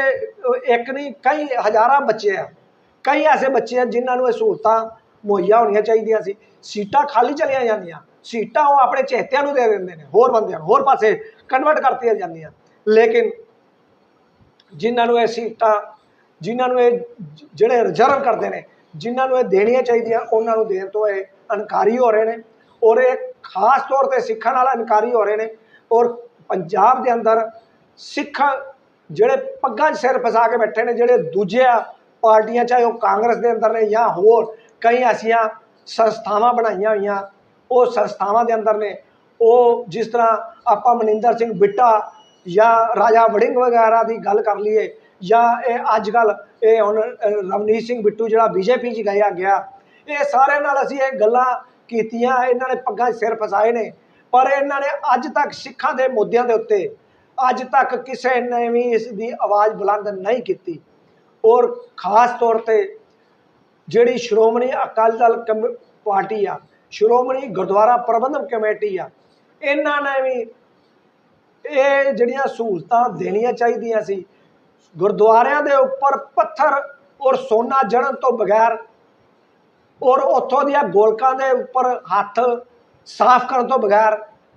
Speaker 1: ਇੱਕ ਨਹੀਂ, ਕਈ ਹਜ਼ਾਰਾਂ ਬੱਚੇ ਆ। ਕਈ ਐਸੇ ਬੱਚੇ ਆ ਜਿਨ੍ਹਾਂ ਨੂੰ ਇਹ ਸਹੂਲਤਾਂ ਮੁਹੱਈਆ ਹੋਣੀਆਂ ਚਾਹੀਦੀਆਂ ਸੀ ਸੀਟਾਂ ਖਾਲੀ ਚਲੀਆਂ ਜਾਂਦੀਆਂ ਸੀਟਾਂ ਉਹ ਆਪਣੇ ਚਹਤਿਆਂ ਨੂੰ ਦੇ ਦਿੰਦੇ ਨੇ ਹੋਰ ਬੰਦਿਆਂ ਨੂੰ ਹੋਰ ਪਾਸੇ ਕਨਵਰਟ ਕਰਤੀਆਂ ਜਾਂਦੀਆਂ ਲੇਕਿਨ ਜਿਨ੍ਹਾਂ ਨੂੰ ਇਹ ਸੀਟਾਂ ਜਿਨ੍ਹਾਂ ਨੂੰ ਇਹ ਜ- ਜਿਹੜੇ ਰਿਜ਼ਰਵ ਕਰਦੇ ਨੇ ਜਿਨ੍ਹਾਂ ਨੂੰ ਇਹ ਦੇਣੀਆਂ ਚਾਹੀਦੀਆਂ ਉਹਨਾਂ ਨੂੰ ਦੇਣ ਤੋਂ ਇਹ ਅਨਕਾਰੀ ਹੋ ਰਹੇ ਨੇ ਔਰ ਇਹ ਖਾਸ ਤੌਰ ਤੇ ਸਿੱਖਾਂ ਨਾਲ ਅਨਕਾਰੀ ਹੋ ਰਹੇ ਨੇ ਔਰ ਪੰਜਾਬ ਦੇ ਅੰਦਰ ਸਿੱਖ ਜਿਹੜੇ ਪੱਗਾਂ 'ਚ ਸਿਰ ਫਸਾ ਕੇ ਬੈਠੇ ਨੇ ਜਿਹੜੇ ਦੂਜੇ ਆ ਪਾਰਟੀਆਂ ਚਾਹੇ ਉਹ ਕਾਂਗਰਸ ਦੇ ਅੰਦਰ ਨੇ ਜਾਂ ਹੋਰ ਕਈ ਐਸੀਆਂ ਸੰਸਥਾਵਾਂ ਬਣਾਈਆਂ ਹੋਈਆਂ, ਉਹ ਸੰਸਥਾਵਾਂ ਦੇ ਅੰਦਰ ਨੇ, ਉਹ ਜਿਸ ਤਰ੍ਹਾਂ ਆਪਾਂ ਮਨਿੰਦਰ ਸਿੰਘ ਬਿੱਟਾ ਜਾਂ ਰਾਜਾ ਵੜਿੰਗ ਵਗੈਰਾ ਦੀ ਗੱਲ ਕਰ ਲਈਏ, ਜਾਂ ਇਹ ਅੱਜ ਕੱਲ ਇਹ ਹੁਣ ਰਵਨੀਤ ਸਿੰਘ ਬਿੱਟੂ ਜਿਹੜਾ ਬੀਜੇਪੀ 'ਚ ਗਿਆ ਗਿਆ, ਇਹ ਸਾਰੇ ਨਾਲ ਅਸੀਂ ਇਹ ਗੱਲਾਂ ਕੀਤੀਆਂ, ਇਹਨਾਂ ਨੇ ਪੱਗਾਂ ਸਿਰ ਫਸਾਏ ਨੇ, ਪਰ ਇਹਨਾਂ ਨੇ ਅੱਜ ਤੱਕ ਸਿੱਖਾਂ ਦੇ ਮੁੱਦਿਆਂ ਦੇ ਉੱਤੇ ਅੱਜ ਤੱਕ ਕਿਸੇ ਨੇ ਵੀ ਇਸ ਦੀ ਆਵਾਜ਼ ਬੁਲੰਦ ਨਹੀਂ ਕੀਤੀ। ਔਰ ਖਾਸ ਤੌਰ ਤੇ ਜਿਹੜੀ ਸ਼੍ਰੋਮਣੀ ਅਕਾਲੀ ਦਲ ਕਮ- ਪਾਰਟੀ ਆ, ਸ਼੍ਰੋਮਣੀ ਗੁਰਦੁਆਰਾ ਪ੍ਰਬੰਧਕ ਕਮੇਟੀ ਆ, ਇਹਨਾਂ ਨੇ ਵੀ ਇਹ ਜਿਹੜੀਆਂ ਸਹੂਲਤਾਂ ਦੇਣੀਆਂ ਚਾਹੀਦੀਆਂ ਸੀ, ਗੁਰਦੁਆਰਿਆਂ ਦੇ ਉੱਪਰ ਪੱਥਰ ਔਰ ਸੋਨਾ ਜੜਨ ਤੋਂ ਬਗੈਰ ਔਰ ਉੱਥੋਂ ਦੀਆਂ ਗੋਲਕਾਂ ਦੇ ਉੱਪਰ ਹੱਥ ਸਾਫ਼ ਕਰਨ ਤੋਂ ਬਗੈਰ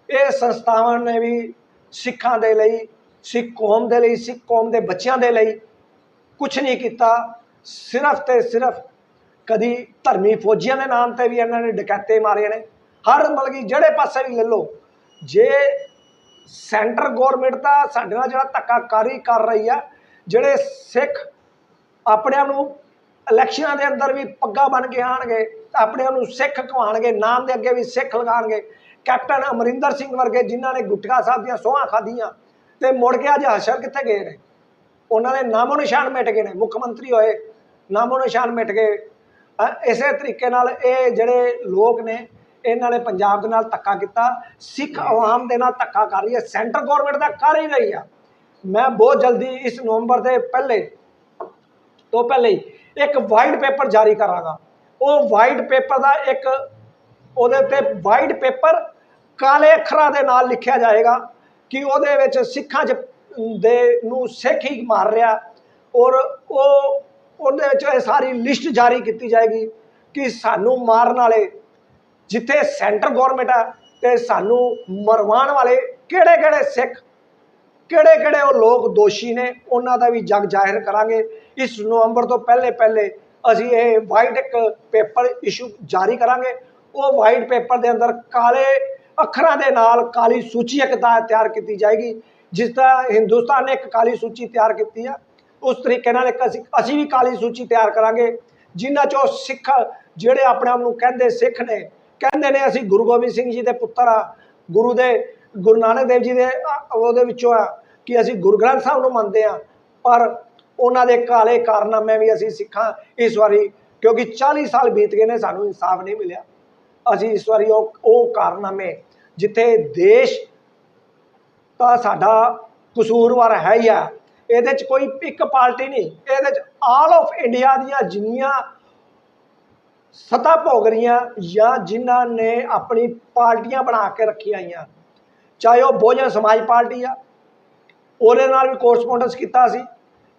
Speaker 1: ਇਹ ਸੰਸਥਾਵਾਂ ਨੇ ਵੀ ਸਿੱਖਾਂ ਦੇ ਲਈ, ਸਿੱਖ ਕੌਮ ਦੇ ਲਈ, ਸਿੱਖ ਕੌਮ ਦੇ ਬੱਚਿਆਂ ਦੇ ਲਈ ਕੁਝ ਨਹੀਂ ਕੀਤਾ, ਸਿਰਫ ਤੇ ਸਿਰਫ ਕਦੀ ਧਰਮੀ ਫੌਜੀਆਂ ਦੇ ਨਾਮ ਤੇ ਵੀ ਇਹਨਾਂ ਨੇ ਡਕੈਤੇ ਮਾਰੇ ਨੇ। ਹਰ ਮਤਲਬ ਕਿ ਜਿਹੜੇ ਪਾਸੇ ਵੀ ਲੈ ਲਓ, ਜੇ ਸੈਂਟਰ ਗਵਰਨਮੈਂਟ ਦਾ ਸਾਡੇ ਨਾਲ ਜਿਹੜਾ ਧੱਕਾਕਾਰੀ ਕਰ ਰਹੀ ਆ, ਜਿਹੜੇ ਸਿੱਖ ਆਪਣੇ ਆਪ ਨੂੰ ਇਲੈਕਸ਼ਨਾਂ ਦੇ ਅੰਦਰ ਵੀ ਪੱਗਾ ਬਣ ਕੇ ਆਣਗੇ ਆਪਣੇ ਆਪ ਨੂੰ ਸਿੱਖ ਕਹਾਣਗੇ ਨਾਮ ਦੇ ਅੱਗੇ ਵੀ ਸਿੱਖ ਲਗਾਣਗੇ ਕੈਪਟਨ ਅਮਰਿੰਦਰ ਸਿੰਘ ਵਰਗੇ ਜਿਨ੍ਹਾਂ ਨੇ ਗੁਟਕਾ ਸਾਹਿਬ ਦੀਆਂ ਸੋਹਾਂ ਖਾਧੀਆਂ ਤੇ ਮੁੜ ਕੇ ਅੱਜ ਹਸ਼ਰ ਕਿੱਥੇ ਗਏ ਨੇ? ਉਹਨਾਂ ਦੇ ਨਾਮੋ ਨਿਸ਼ਾਨ ਮਿਟ ਗਏ ਨੇ। ਮੁੱਖ ਮੰਤਰੀ ਹੋਏ, ਨਾਮੋ ਨਿਸ਼ਾਨ ਮਿਟ ਗਏ। ਇਸੇ ਤਰੀਕੇ ਨਾਲ ਇਹ ਜਿਹੜੇ ਲੋਕ ਨੇ ਇਹਨਾਂ ਨੇ ਪੰਜਾਬ ਦੇ ਨਾਲ ਧੱਕਾ ਕੀਤਾ। ਸਿੱਖ ਆਵਾਮ ਦੇ ਨਾਲ ਧੱਕਾ ਕਰ ਰਹੀ ਹੈ। ਸੈਂਟਰ ਗਵਰਨਮੈਂਟ ਦਾ ਕਰ ਹੀ ਰਹੀ ਆ। ਮੈਂ ਬਹੁਤ ਜਲਦੀ ਇਸ ਨਵੰਬਰ ਦੇ ਪਹਿਲੇ ਤੋਂ ਪਹਿਲੇ ਹੀ ਇੱਕ ਵਾਈਟ ਪੇਪਰ ਜਾਰੀ ਕਰਾਂਗਾ। ਉਹ ਵਾਈਟ ਪੇਪਰ ਦਾ ਇੱਕ, ਉਹਦੇ ਤੇ ਵਾਈਟ ਪੇਪਰ ਕਾਲੇ ਅੱਖਰਾਂ ਦੇ ਨਾਲ ਲਿਖਿਆ ਜਾਏਗਾ ਕਿ ਉਹਦੇ ਵਿੱਚ ਸਿੱਖਾਂ 'ਚ, ਦੇ ਨੂੰ ਸਿੱਖ ਹੀ ਮਾਰ ਰਿਹਾ। ਔਰ ਉਹ ਉਹਦੇ ਵਿੱਚ ਇਹ ਸਾਰੀ ਲਿਸਟ ਜਾਰੀ ਕੀਤੀ ਜਾਏਗੀ ਕਿ ਸਾਨੂੰ ਮਾਰਨ ਵਾਲੇ ਜਿੱਥੇ ਸੈਂਟਰ ਗਵਰਨਮੈਂਟ ਆ ਤੇ ਸਾਨੂੰ ਮਰਵਾਉਣ ਵਾਲੇ ਕਿਹੜੇ ਕਿਹੜੇ ਸਿੱਖ ਕਿਹੜੇ ਕਿਹੜੇ ਉਹ ਲੋਕ ਦੋਸ਼ੀ ਨੇ, ਉਹਨਾਂ ਦਾ ਵੀ ਜਗ ਜ਼ਾਹਿਰ ਕਰਾਂਗੇ। ਇਸ ਨਵੰਬਰ ਤੋਂ ਪਹਿਲੇ ਪਹਿਲੇ ਅਸੀਂ ਇਹ ਵਾਈਟ ਇੱਕ ਪੇਪਰ ਇਸ਼ੂ ਜਾਰੀ ਕਰਾਂਗੇ। ਉਹ ਵਾਈਟ ਪੇਪਰ ਦੇ ਅੰਦਰ ਕਾਲੇ ਅੱਖਰਾਂ ਦੇ ਨਾਲ ਕਾਲੀ ਸੂਚੀ ਇੱਕ ਤਾਂ ਤਿਆਰ ਕੀਤੀ ਜਾਏਗੀ, ਜਿਸ ਤਰ੍ਹਾਂ ਹਿੰਦੁਸਤਾਨ ਨੇ ਇੱਕ ਕਾਲੀ ਸੂਚੀ ਤਿਆਰ ਕੀਤੀ ਆ। ਉਸ ਤਰੀਕੇ ਨਾਲ ਇੱਕ ਅਸੀਂ ਅਸੀਂ ਵੀ ਕਾਲੀ ਸੂਚੀ ਤਿਆਰ ਕਰਾਂਗੇ, ਜਿਨ੍ਹਾਂ ਚੋਂ ਸਿੱਖ ਜਿਹੜੇ ਆਪਣੇ ਆਪ ਨੂੰ ਕਹਿੰਦੇ ਸਿੱਖ ਨੇ, ਕਹਿੰਦੇ ਨੇ ਅਸੀਂ ਗੁਰੂ ਗੋਬਿੰਦ ਸਿੰਘ ਜੀ ਦੇ ਪੁੱਤਰ ਆ, ਗੁਰੂ ਦੇ ਗੁਰੂ ਨਾਨਕ ਦੇਵ ਜੀ ਦੇ ਉਹਦੇ ਵਿੱਚੋਂ ਆ ਕਿ ਅਸੀਂ ਗੁਰੂ ਗ੍ਰੰਥ ਸਾਹਿਬ ਨੂੰ ਮੰਨਦੇ ਆ, ਪਰ ਉਹਨਾਂ ਦੇ ਕਾਲੇ ਕਾਰਨਾਮੇ ਵੀ ਅਸੀਂ ਸਿੱਖਾਂ ਇਸ ਵਾਰੀ, ਕਿਉਂਕਿ 40 ਸਾਲ ਬੀਤ ਗਏ ਨੇ, ਸਾਨੂੰ ਇਨਸਾਫ ਨਹੀਂ ਮਿਲਿਆ। ਅਸੀਂ ਇਸ ਵਾਰੀ ਉਹ ਉਹ ਕਾਰਨਾਮੇ, ਜਿੱਥੇ ਦੇਸ਼ ਤਾਂ ਸਾਡਾ ਕਸੂਰਵਾਰ ਹੈ ਹੀ ਆ ਇਹਦੇ ਚ ਕੋਈ ਇੱਕ ਪਾਰਟੀ ਨਹੀਂ। ਇਹਦੇ ਚ ਆਲ ਆਫ ਇੰਡੀਆ ਦੀਆਂ ਜਿੰਨੀਆਂ ਸਤਾ ਭੋਗ ਰਹੀਆਂ ਜਾਂ ਜਿਨ੍ਹਾਂ ਨੇ ਆਪਣੀ ਪਾਰਟੀਆਂ ਬਣਾ ਕੇ ਰੱਖੀਆਂ ਆਈਆਂ, ਚਾਹੇ ਉਹ ਬਹੁਜਨ ਸਮਾਜ ਪਾਰਟੀ ਆ, ਉਹਦੇ ਨਾਲ ਵੀ ਕੋਰਸਪੋਂਡੈਂਸ ਕੀਤਾ ਸੀ।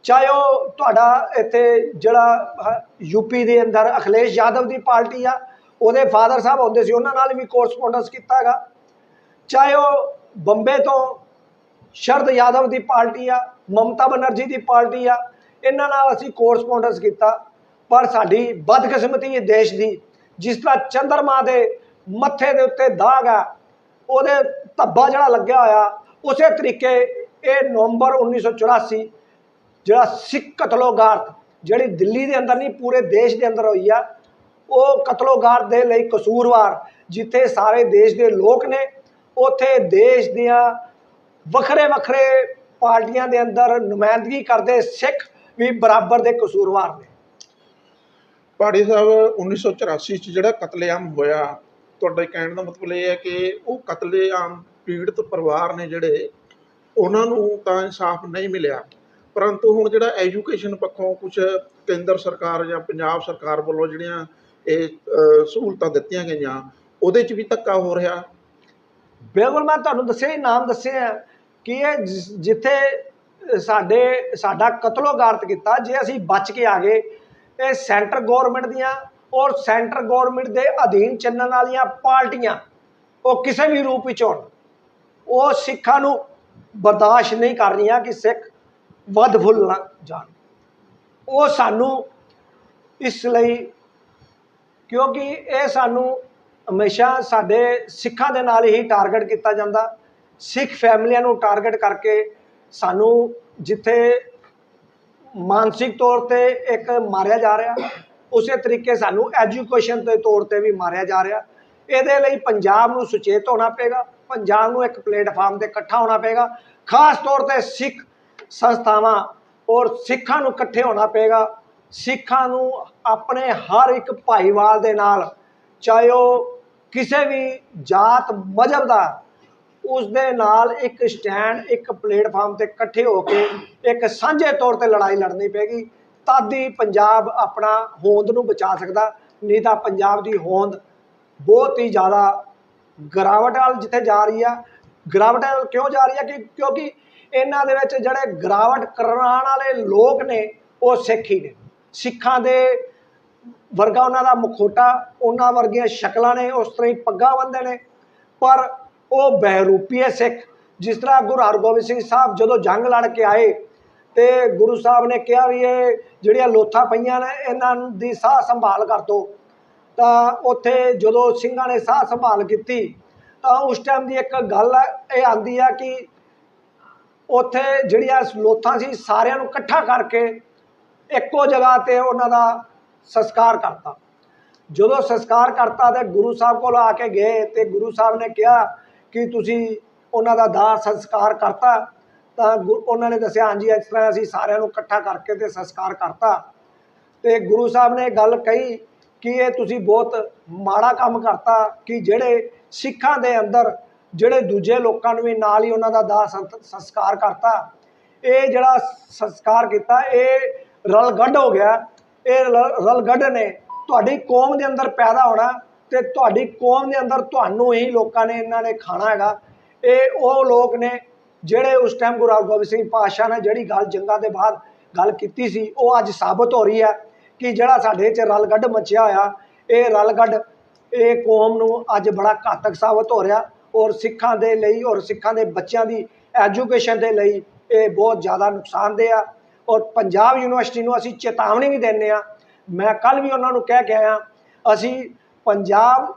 Speaker 1: ਚਾਹੇ ਉਹ ਤੁਹਾਡਾ ਇੱਥੇ ਜਿਹੜਾ ਯੂਪੀ ਦੇ ਅੰਦਰ ਅਖਿਲੇਸ਼ ਯਾਦਵ ਦੀ ਪਾਰਟੀ ਆ, ਉਹਦੇ ਫਾਦਰ ਸਾਹਿਬ ਹੁੰਦੇ ਸੀ, ਉਹਨਾਂ ਨਾਲ ਵੀ ਕੋਰਸਪੋਂਡੈਂਸ ਕੀਤਾ ਹੈਗਾ। ਚਾਹੇ ਉਹ ਬੰਬੇ ਤੋਂ ਸ਼ਰਦ ਯਾਦਵ ਦੀ ਪਾਰਟੀ ਆ, ਮਮਤਾ ਬਨਰਜੀ ਦੀ ਪਾਰਟੀ ਆ, ਇਹਨਾਂ ਨਾਲ ਅਸੀਂ ਕੋਰਸਪੋਂਡੈਂਸ ਕੀਤਾ। ਪਰ ਸਾਡੀ ਬਦਕਿਸਮਤੀ ਹੈ ਦੇਸ਼ ਦੀ, ਜਿਸ ਤਰ੍ਹਾਂ ਚੰਦਰਮਾ ਦੇ ਮੱਥੇ ਦੇ ਉੱਤੇ ਦਾਗ ਆ, ਉਹਦੇ ਧੱਬਾ ਜਿਹੜਾ ਲੱਗਿਆ ਹੋਇਆ, ਉਸੇ ਤਰੀਕੇ ਇਹ ਨਵੰਬਰ 1984 ਜਿਹੜਾ ਸਿੱਖ ਕਤਲੋਗਾਰਤ ਜਿਹੜੀ ਦਿੱਲੀ ਦੇ ਅੰਦਰ ਨਹੀਂ, ਪੂਰੇ ਦੇਸ਼ ਦੇ ਅੰਦਰ ਹੋਈ ਆ, ਉਹ ਕਤਲੋਗਾਰਤ ਦੇ ਲਈ ਕਸੂਰਵਾਰ, ਜਿੱਥੇ ਸਾਰੇ ਦੇਸ਼ ਦੇ ਲੋਕ ਨੇ, ਉੱਥੇ ਦੇਸ਼ ਦੀਆਂ ਵੱਖਰੇ ਵੱਖਰੇ ਪਾਰਟੀਆਂ ਦੇ ਅੰਦਰ ਨੁਮਾਇੰਦਗੀ ਕਰਦੇ ਸਿੱਖ ਵੀ ਬਰਾਬਰ ਦੇ ਕਸੂਰਵਾਰ ਨੇ।
Speaker 2: ਪਾੜੀ ਸਾਹਿਬ 1984 ਚ ਜਿਹੜਾ ਕਤਲੇਆਮ ਹੋਇਆ ਤੁਹਾਡੇ ਕਹਿਣ ਦਾ ਮਤਲਬ ਇਹ ਹੈ ਕਿ ਉਹ ਕਤਲੇਆਮ ਪੀੜਤ ਪਰਿਵਾਰ ਨੇ ਜਿਹੜੇ ਉਹਨਾਂ ਨੂੰ ਤਾਂ ਇਨਸਾਫ ਨਹੀਂ ਮਿਲਿਆ। ਪਰੰਤੂ ਹੁਣ ਜਿਹੜਾ ਐਜੂਕੇਸ਼ਨ ਪੱਖੋਂ ਕੁਝ ਕੇਂਦਰ ਸਰਕਾਰ ਜਾਂ ਪੰਜਾਬ ਸਰਕਾਰ ਵੱਲੋਂ ਜਿਹੜੀਆਂ ਇਹ ਸਹੂਲਤਾਂ ਦਿੱਤੀਆਂ ਗਈਆਂ ਉਹਦੇ 'ਚ ਵੀ ਧੱਕਾ ਹੋ ਰਿਹਾ।
Speaker 1: ਬਿਲਕੁਲ ਮੈਂ ਤੁਹਾਨੂੰ ਦੱਸਿਆ ਹੀ ਨਾਮ ਦੱਸਿਆ ਕਿ ਇਹ ਜਿ- ਜਿੱਥੇ ਸਾਡੇ, ਸਾਡਾ ਕਤਲੋਗਾਰਤ ਕੀਤਾ, ਜੇ ਅਸੀਂ ਬਚ ਕੇ ਆ ਗਏ, ਇਹ ਸੈਂਟਰ ਗਵਰਨਮੈਂਟ ਦੀਆਂ ਔਰ ਸੈਂਟਰ ਗਵਰਨਮੈਂਟ ਦੇ ਅਧੀਨ ਚੱਲਣ ਵਾਲੀਆਂ ਪਾਰਟੀਆਂ, ਉਹ ਕਿਸੇ ਵੀ ਰੂਪ ਵਿੱਚ ਹੋਣ, ਉਹ ਸਿੱਖਾਂ ਨੂੰ ਬਰਦਾਸ਼ਤ ਨਹੀਂ ਕਰ ਰਹੀਆਂ ਕਿ ਸਿੱਖ ਵੱਧ ਫੁੱਲ ਜਾਣ। ਉਹ ਸਾਨੂੰ ਇਸ ਲਈ, ਕਿਉਂਕਿ ਇਹ ਸਾਨੂੰ ਹਮੇਸ਼ਾ ਸਾਡੇ ਸਿੱਖਾਂ ਦੇ ਨਾਲ ਹੀ ਟਾਰਗੇਟ ਕੀਤਾ ਜਾਂਦਾ ਸਿੱਖ ਫੈਮਲੀਆਂ ਨੂੰ ਟਾਰਗੇਟ ਕਰਕੇ ਸਾਨੂੰ ਜਿੱਥੇ ਮਾਨਸਿਕ ਤੌਰ ਤੇ ਇੱਕ ਮਾਰਿਆ ਜਾ ਰਿਹਾ, ਉਸੇ ਤਰੀਕੇ ਸਾਨੂੰ ਐਜੂਕੇਸ਼ਨ ਦੇ ਤੌਰ ਤੇ ਵੀ ਮਾਰਿਆ ਜਾ ਰਿਹਾ। ਇਹਦੇ ਲਈ ਪੰਜਾਬ ਨੂੰ ਸੁਚੇਤ ਹੋਣਾ ਪਏਗਾ, ਪੰਜਾਬ ਨੂੰ ਇੱਕ ਪਲੇਟਫਾਰਮ ਤੇ ਇਕੱਠਾ ਹੋਣਾ ਪਏਗਾ। ਖਾਸ ਤੌਰ ਤੇ ਸਿੱਖ ਸੰਸਥਾਵਾਂ ਔਰ ਸਿੱਖਾਂ ਨੂੰ ਇਕੱਠੇ ਹੋਣਾ ਪਏਗਾ। ਸਿੱਖਾਂ ਨੂੰ ਆਪਣੇ ਹਰ ਇੱਕ ਭਾਈਵਾਲ ਦੇ ਨਾਲ, ਚਾਹੇ ਉਹ ਕਿਸੇ ਵੀ ਜਾਤ, ਮਜ਼ਹਬ ਦਾ ਉਸ ਦੇ ਨਾਲ ਇੱਕ ਸਟੈਂਡ ਇੱਕ ਪਲੇਟਫਾਰਮ ਤੇ ਇਕੱਠੇ ਹੋ ਕੇ ਇੱਕ ਸਾਂਝੇ ਤੌਰ ਤੇ ਲੜਾਈ ਲੜਨੀ ਪੈਗੀ ਤਦ ਹੀ ਪੰਜਾਬ ਆਪਣਾ ਹੋਂਦ ਨੂੰ ਬਚਾ ਸਕਦਾ, ਨਹੀਂ ਤਾਂ ਪੰਜਾਬ ਦੀ ਹੋਂਦ ਬਹੁਤ ਹੀ ਜ਼ਿਆਦਾ ਗਿਰਾਵਟ ਵੱਲ ਜਿੱਥੇ ਜਾ ਰਹੀ ਆ। ਗਿਰਾਵਟ ਵੱਲ ਕਿਉਂ ਜਾ ਰਹੀ ਆ ਕਿ ਕਿਉਂਕਿ ਇਹਨਾਂ ਦੇ ਵਿੱਚ ਜਿਹੜੇ ਗਿਰਾਵਟ ਕਰਾਉਣ ਵਾਲੇ ਲੋਕ ਨੇ, ਉਹ ਸਿੱਖ ਹੀ ਨੇ। ਸਿੱਖਾਂ ਦੇ ਵਰਗਾ ਉਹਨਾਂ ਦਾ ਮਖੋਟਾ, ਉਹਨਾਂ ਵਰਗੀਆਂ ਸ਼ਕਲਾਂ ਨੇ, ਉਸ ਤਰ੍ਹਾਂ ਹੀ ਪੱਗਾਂ ਬੰਦੇ ਨੇ। ਪਰ ਉਹ ਬਹਿਰੂਪੀ ਹੈ ਸਿੱਖ, ਜਿਸ ਤਰ੍ਹਾਂ ਗੁਰੂ ਹਰਗੋਬਿੰਦ ਸਿੰਘ ਸਾਹਿਬ ਜਦੋਂ ਜੰਗ ਲੜ ਕੇ ਆਏ ਤੇ ਗੁਰੂ ਸਾਹਿਬ ਨੇ ਕਿਹਾ ਵੀ ਇਹ ਜਿਹੜੀਆਂ ਲੋਥਾਂ ਪਈਆਂ ਨੇ, ਇਹਨਾਂ ਦੀ ਸਾਹ ਸੰਭਾਲ ਕਰ ਦੋ। ਤਾਂ ਉੱਥੇ ਜਦੋਂ ਸਿੰਘਾਂ ਨੇ ਸਾਹ ਸੰਭਾਲ ਕੀਤੀ, ਤਾਂ ਉਸ ਟਾਈਮ ਦੀ ਇੱਕ ਗੱਲ ਇਹ ਆਂਦੀ ਆ ਕਿ ਉੱਥੇ ਜਿਹੜੀਆਂ ਲੋਥਾਂ ਸੀ, ਸਾਰਿਆਂ ਨੂੰ ਇਕੱਠਾ ਕਰਕੇ ਇੱਕੋ ਜਗ੍ਹਾ ਤੇ ਉਹਨਾਂ ਦਾ ਸੰਸਕਾਰ ਕਰਤਾ। ਜਦੋਂ ਸੰਸਕਾਰ ਕਰਤਾ ਤੇ ਗੁਰੂ ਸਾਹਿਬ ਕੋਲ ਆ ਕੇ ਗਏ ਤੇ ਗੁਰੂ ਸਾਹਿਬ ਨੇ ਕਿਹਾ ਕਿ ਤੁਸੀਂ ਉਹਨਾਂ ਦਾ ਦਾਹ ਸੰਸਕਾਰ ਕਰਤਾ, ਤਾਂ ਗੁ- ਉਹਨਾਂ ਨੇ ਦੱਸਿਆ, ਹਾਂਜੀ, ਇਸ ਤਰ੍ਹਾਂ ਅਸੀਂ ਸਾਰਿਆਂ ਨੂੰ ਇਕੱਠਾ ਕਰਕੇ ਤੇ ਸੰਸਕਾਰ ਕਰਤਾ। ਤੇ ਗੁਰੂ ਸਾਹਿਬ ਨੇ ਗੱਲ ਕਹੀ ਕਿ ਇਹ ਤੁਸੀਂ ਬਹੁਤ ਮਾੜਾ ਕੰਮ ਕਰਤਾ, ਕਿ ਜਿਹੜੇ ਸਿੱਖਾਂ ਦੇ ਅੰਦਰ, ਜਿਹੜੇ ਦੂਜੇ ਲੋਕਾਂ ਨੂੰ ਵੀ ਨਾਲ ਹੀ ਉਹਨਾਂ ਦਾ ਦਾਹ ਸੰਤ- ਸੰਸਕਾਰ ਕਰਤਾ। ਇਹ ਜਿਹੜਾ ਸੰਸਕਾਰ ਕੀਤਾ, ਇਹ ਰਲਗੱਡ ਹੋ ਗਿਆ, ਇਹ ਰਲ- ਰਲਗੱਡ ਨੇ, ਤੁਹਾਡੀ ਕੌਮ ਦੇ ਅੰਦਰ ਪੈਦਾ ਹੋਣਾ ਤੇ ਤੁਹਾਡੀ ਕੌਮ ਦੇ ਅੰਦਰ ਤੁਹਾਨੂੰ ਹੀ ਲੋਕਾਂ ਨੇ, ਇਹਨਾਂ ਨੇ ਖਾਣਾ ਹੈਗਾ। ਇਹ ਉਹ ਲੋਕ ਨੇ ਜਿਹੜੇ ਉਸ ਟਾਈਮ ਗੁਰੂ ਹਰਗੋਬਿੰਦ ਸਿੰਘ ਪਾਤਸ਼ਾਹ ਨੇ ਜਿਹੜੀ ਗੱਲ ਜੰਗਾਂ ਦੇ ਬਾਅਦ ਗੱਲ ਕੀਤੀ ਸੀ, ਉਹ ਅੱਜ ਸਾਬਤ ਹੋ ਰਹੀ ਹੈ ਕਿ ਜਿਹੜਾ ਸਾਡੇ 'ਚ ਰਲਗੱਡ ਮਚਿਆ ਹੋਇਆ, ਇਹ ਰਲਗੱਡ, ਇਹ ਕੌਮ ਨੂੰ ਅੱਜ ਬੜਾ ਘਾਤਕ ਸਾਬਤ ਹੋ ਰਿਹਾ ਔਰ ਸਿੱਖਾਂ ਦੇ ਲਈ ਔਰ ਸਿੱਖਾਂ ਦੇ ਬੱਚਿਆਂ ਦੀ ਐਜੂਕੇਸ਼ਨ ਦੇ ਲਈ ਇਹ ਬਹੁਤ ਜ਼ਿਆਦਾ ਨੁਕਸਾਨਦੇਹ ਆ। ਔਰ ਪੰਜਾਬ ਯੂਨੀਵਰਸਿਟੀ ਨੂੰ ਅਸੀਂ ਚੇਤਾਵਨੀ ਵੀ ਦਿੰਦੇ ਆ ਮੈਂ ਕੱਲ ਵੀ ਉਹਨਾਂ ਨੂੰ ਕਹਿ ਕੇ ਆਇਆ, ਅਸੀਂ ਪੰਜਾਬ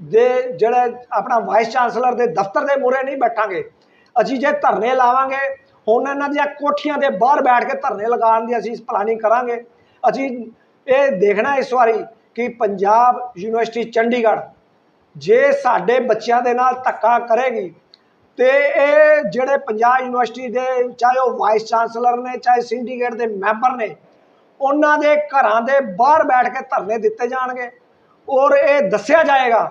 Speaker 1: ਦੇ ਜਿਹੜੇ ਆਪਣਾ ਵਾਈਸ ਚਾਂਸਲਰ ਦੇ ਦਫ਼ਤਰ ਦੇ ਮੂਹਰੇ ਨਹੀਂ ਬੈਠਾਂਗੇ। ਅਸੀਂ ਜੇ ਧਰਨੇ ਲਾਵਾਂਗੇ, ਹੁਣ ਇਹਨਾਂ ਦੀਆਂ ਕੋਠੀਆਂ ਦੇ ਬਾਹਰ ਬੈਠ ਕੇ ਧਰਨੇ ਲਗਾਉਣ ਦੀ ਅਸੀਂ ਪਲਾਨਿੰਗ ਕਰਾਂਗੇ। ਅਸੀਂ ਇਹ ਦੇਖਣਾ ਇਸ ਵਾਰੀ ਕਿ ਪੰਜਾਬ ਯੂਨੀਵਰਸਿਟੀ ਚੰਡੀਗੜ੍ਹ ਜੇ ਸਾਡੇ ਬੱਚਿਆਂ ਦੇ ਨਾਲ ਧੱਕਾ ਕਰੇਗੀ ਤੇ ਇਹ ਜਿਹੜੇ ਪੰਜਾਬ ਯੂਨੀਵਰਸਿਟੀ ਦੇ ਚਾਹੇ ਉਹ ਵਾਈਸ ਚਾਂਸਲਰ ਨੇ, ਚਾਹੇ ਸਿੰਡੀਕੇਟ ਦੇ ਮੈਂਬਰ ਨੇ, ਉਹਨਾਂ ਦੇ ਘਰਾਂ ਦੇ ਬਾਹਰ ਬੈਠ ਕੇ ਧਰਨੇ ਦਿੱਤੇ ਜਾਣਗੇ। ਔਰ ਇਹ ਦੱਸਿਆ ਜਾਏਗਾ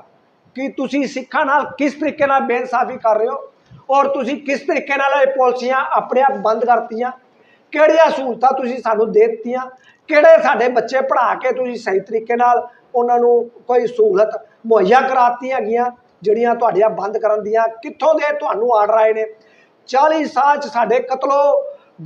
Speaker 1: ਕਿ ਤੁਸੀਂ ਸਿੱਖਾਂ ਨਾਲ ਕਿਸ ਤਰੀਕੇ ਨਾਲ ਬੇਇਨਸਾਫੀ ਕਰ ਰਹੇ ਹੋ ਔਰ ਤੁਸੀਂ ਕਿਸ ਤਰੀਕੇ ਨਾਲ ਇਹ ਪਾਲਿਸੀਆਂ ਆਪਣੇ ਆਪ ਬੰਦ ਕਰਤੀਆਂ, ਕਿਹੜੀਆਂ ਸਹੂਲਤਾਂ ਤੁਸੀਂ ਸਾਨੂੰ ਦੇ ਦਿੱਤੀਆਂ, ਕਿਹੜੇ ਸਾਡੇ ਬੱਚੇ ਪੜ੍ਹਾ ਕੇ ਤੁਸੀਂ ਸਹੀ ਤਰੀਕੇ ਨਾਲ ਉਹਨਾਂ ਨੂੰ ਕੋਈ ਸਹੂਲਤ ਮੁਹੱਈਆ ਕਰਾਤੀਆਂ ਹੈਗੀਆਂ ਜਿਹੜੀਆਂ ਤੁਹਾਡੀਆਂ ਬੰਦ ਕਰਨ ਦੀਆਂ, ਕਿੱਥੋਂ ਦੇ ਤੁਹਾਨੂੰ ਆਰਡਰ ਆਏ ਨੇ? 40 ਸਾਲ ਚ ਸਾਡੇ ਕਤਲੋ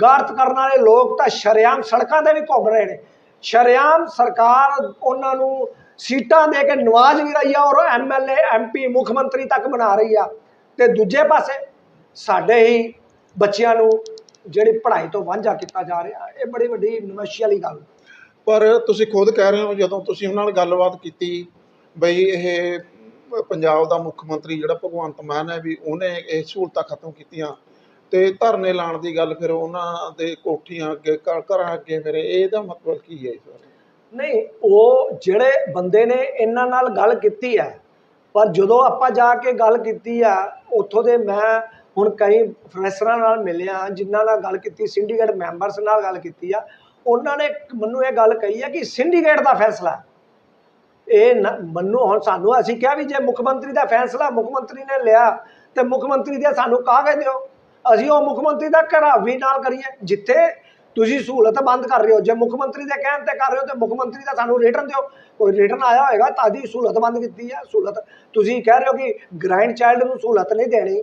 Speaker 1: ਗਾਰਤ ਕਰਨ ਵਾਲੇ ਲੋਕ ਤਾਂ ਸ਼ਰੇਆਮ ਸੜਕਾਂ ਤੇ ਵੀ ਘੁੰਮ ਰਹੇ ਨੇ। ਸ਼ਰੇਆਮ ਸਰਕਾਰ ਉਹਨਾਂ ਨੂੰ ਸੀਟਾਂ ਦੇ ਕੇ ਨਵਾਜ਼ ਵੀ ਰਹੀ ਆ ਔਰ ਐਮਐਲਏ ਐਮਪੀ ਮੁੱਖ ਮੰਤਰੀ ਤੱਕ ਬਣਾ ਰਹੀ ਆ। ਤੇ ਦੂਜੇ ਪਾਸੇ ਸਾਡੇ ਹੀ ਬੱਚਿਆਂ ਨੂੰ ਜਿਹੜੀ ਪੜ੍ਹਾਈ ਤੋਂ ਵਾਂਝਾ ਕੀਤਾ ਜਾ ਰਿਹਾ, ਇਹ ਬੜੀ ਵੱਡੀ ਨਮਸ਼ੀ ਵਾਲੀ ਗੱਲ।
Speaker 2: ਪਰ ਤੁਸੀਂ ਖੁਦ ਕਹਿ ਰਹੇ ਹੋ, ਜਦੋਂ ਤੁਸੀਂ ਉਹਨਾਂ ਨਾਲ ਗੱਲਬਾਤ ਕੀਤੀ ਬਈ ਇਹ ਪੰਜਾਬ ਦਾ ਮੁੱਖ ਮੰਤਰੀ ਜਿਹੜਾ ਭਗਵੰਤ ਮਾਨ ਹੈ ਵੀ ਉਹਨੇ ਇਹ ਸਹੂਲਤਾਂ ਖਤਮ ਕੀਤੀਆਂ ਤੇ ਧਰਨੇ ਲਾਉਣ ਦੀ ਗੱਲ ਫਿਰ ਉਹਨਾਂ ਦੇ ਕੋਠੀਆਂ ਅੱਗੇ ਘ- ਘਰਾਂ ਅੱਗੇ ਫਿਰ ਇਹਦਾ ਮਤਲਬ ਕੀ ਹੈ ਇਸ ਬਾਰੇ?
Speaker 1: ਨਹੀਂ, ਉਹ ਜਿਹੜੇ ਬੰਦੇ ਨੇ ਇਹਨਾਂ ਨਾਲ ਗੱਲ ਕੀਤੀ ਹੈ, ਪਰ ਜਦੋਂ ਆਪਾਂ ਜਾ ਕੇ ਗੱਲ ਕੀਤੀ ਆ ਉੱਥੋਂ ਦੇ ਮੈਂ ਹੁਣ ਕਈ ਪ੍ਰੋਫੈਸਰਾਂ ਨਾਲ ਮਿਲਿਆ, ਜਿਨ੍ਹਾਂ ਨਾਲ ਗੱਲ ਕੀਤੀ ਸਿੰਡੀਕੇਟ ਮੈਂਬਰਸ ਨਾਲ ਗੱਲ ਕੀਤੀ ਆ, ਉਹਨਾਂ ਨੇ ਮੈਨੂੰ ਇਹ ਗੱਲ ਕਹੀ ਹੈ ਕਿ ਸਿੰਡੀਕੇਟ ਦਾ ਫੈਸਲਾ ਇਹ ਨ- ਮੈਨੂੰ ਹੁਣ ਸਾਨੂੰ ਅਸੀਂ ਕਿਹਾ ਵੀ ਜੇ ਮੁੱਖ ਮੰਤਰੀ ਦਾ ਫੈਸਲਾ ਮੁੱਖ ਮੰਤਰੀ ਨੇ ਲਿਆ, ਤੇ ਮੁੱਖ ਮੰਤਰੀ ਦੇ ਸਾਨੂੰ ਕਾਗਜ਼ ਦਿਓ? ਅਸੀਂ ਉਹ ਮੁੱਖ ਮੰਤਰੀ ਦਾ ਘਰਾਵ ਵੀ ਨਾਲ ਕਰੀਏ, ਜਿੱਥੇ ਤੁਸੀਂ ਸਹੂਲਤ ਬੰਦ ਕਰ ਰਹੇ ਹੋ। ਜੇ ਮੁੱਖ ਮੰਤਰੀ ਦੇ ਕਹਿਣ ਤੇ ਕਰ ਰਹੇ ਹੋ ਤੇ ਮੁੱਖ ਮੰਤਰੀ ਦਾ ਸਾਨੂੰ ਰਿਟਰਨ ਦਿਓ। ਕੋਈ ਰਿਟਰਨ ਆਇਆ ਹੋਏਗਾ ਤਾਂ ਦੀ ਸਹੂਲਤ ਬੰਦ ਕੀਤੀ ਹੈ। ਸਹੂਲਤ ਤੁਸੀਂ ਕਹਿ ਰਹੇ ਹੋ ਕਿ ਗ੍ਰੈਂਡ ਚਾਈਲਡ ਨੂੰ ਸਹੂਲਤ ਨਹੀਂ ਦੇਣੀ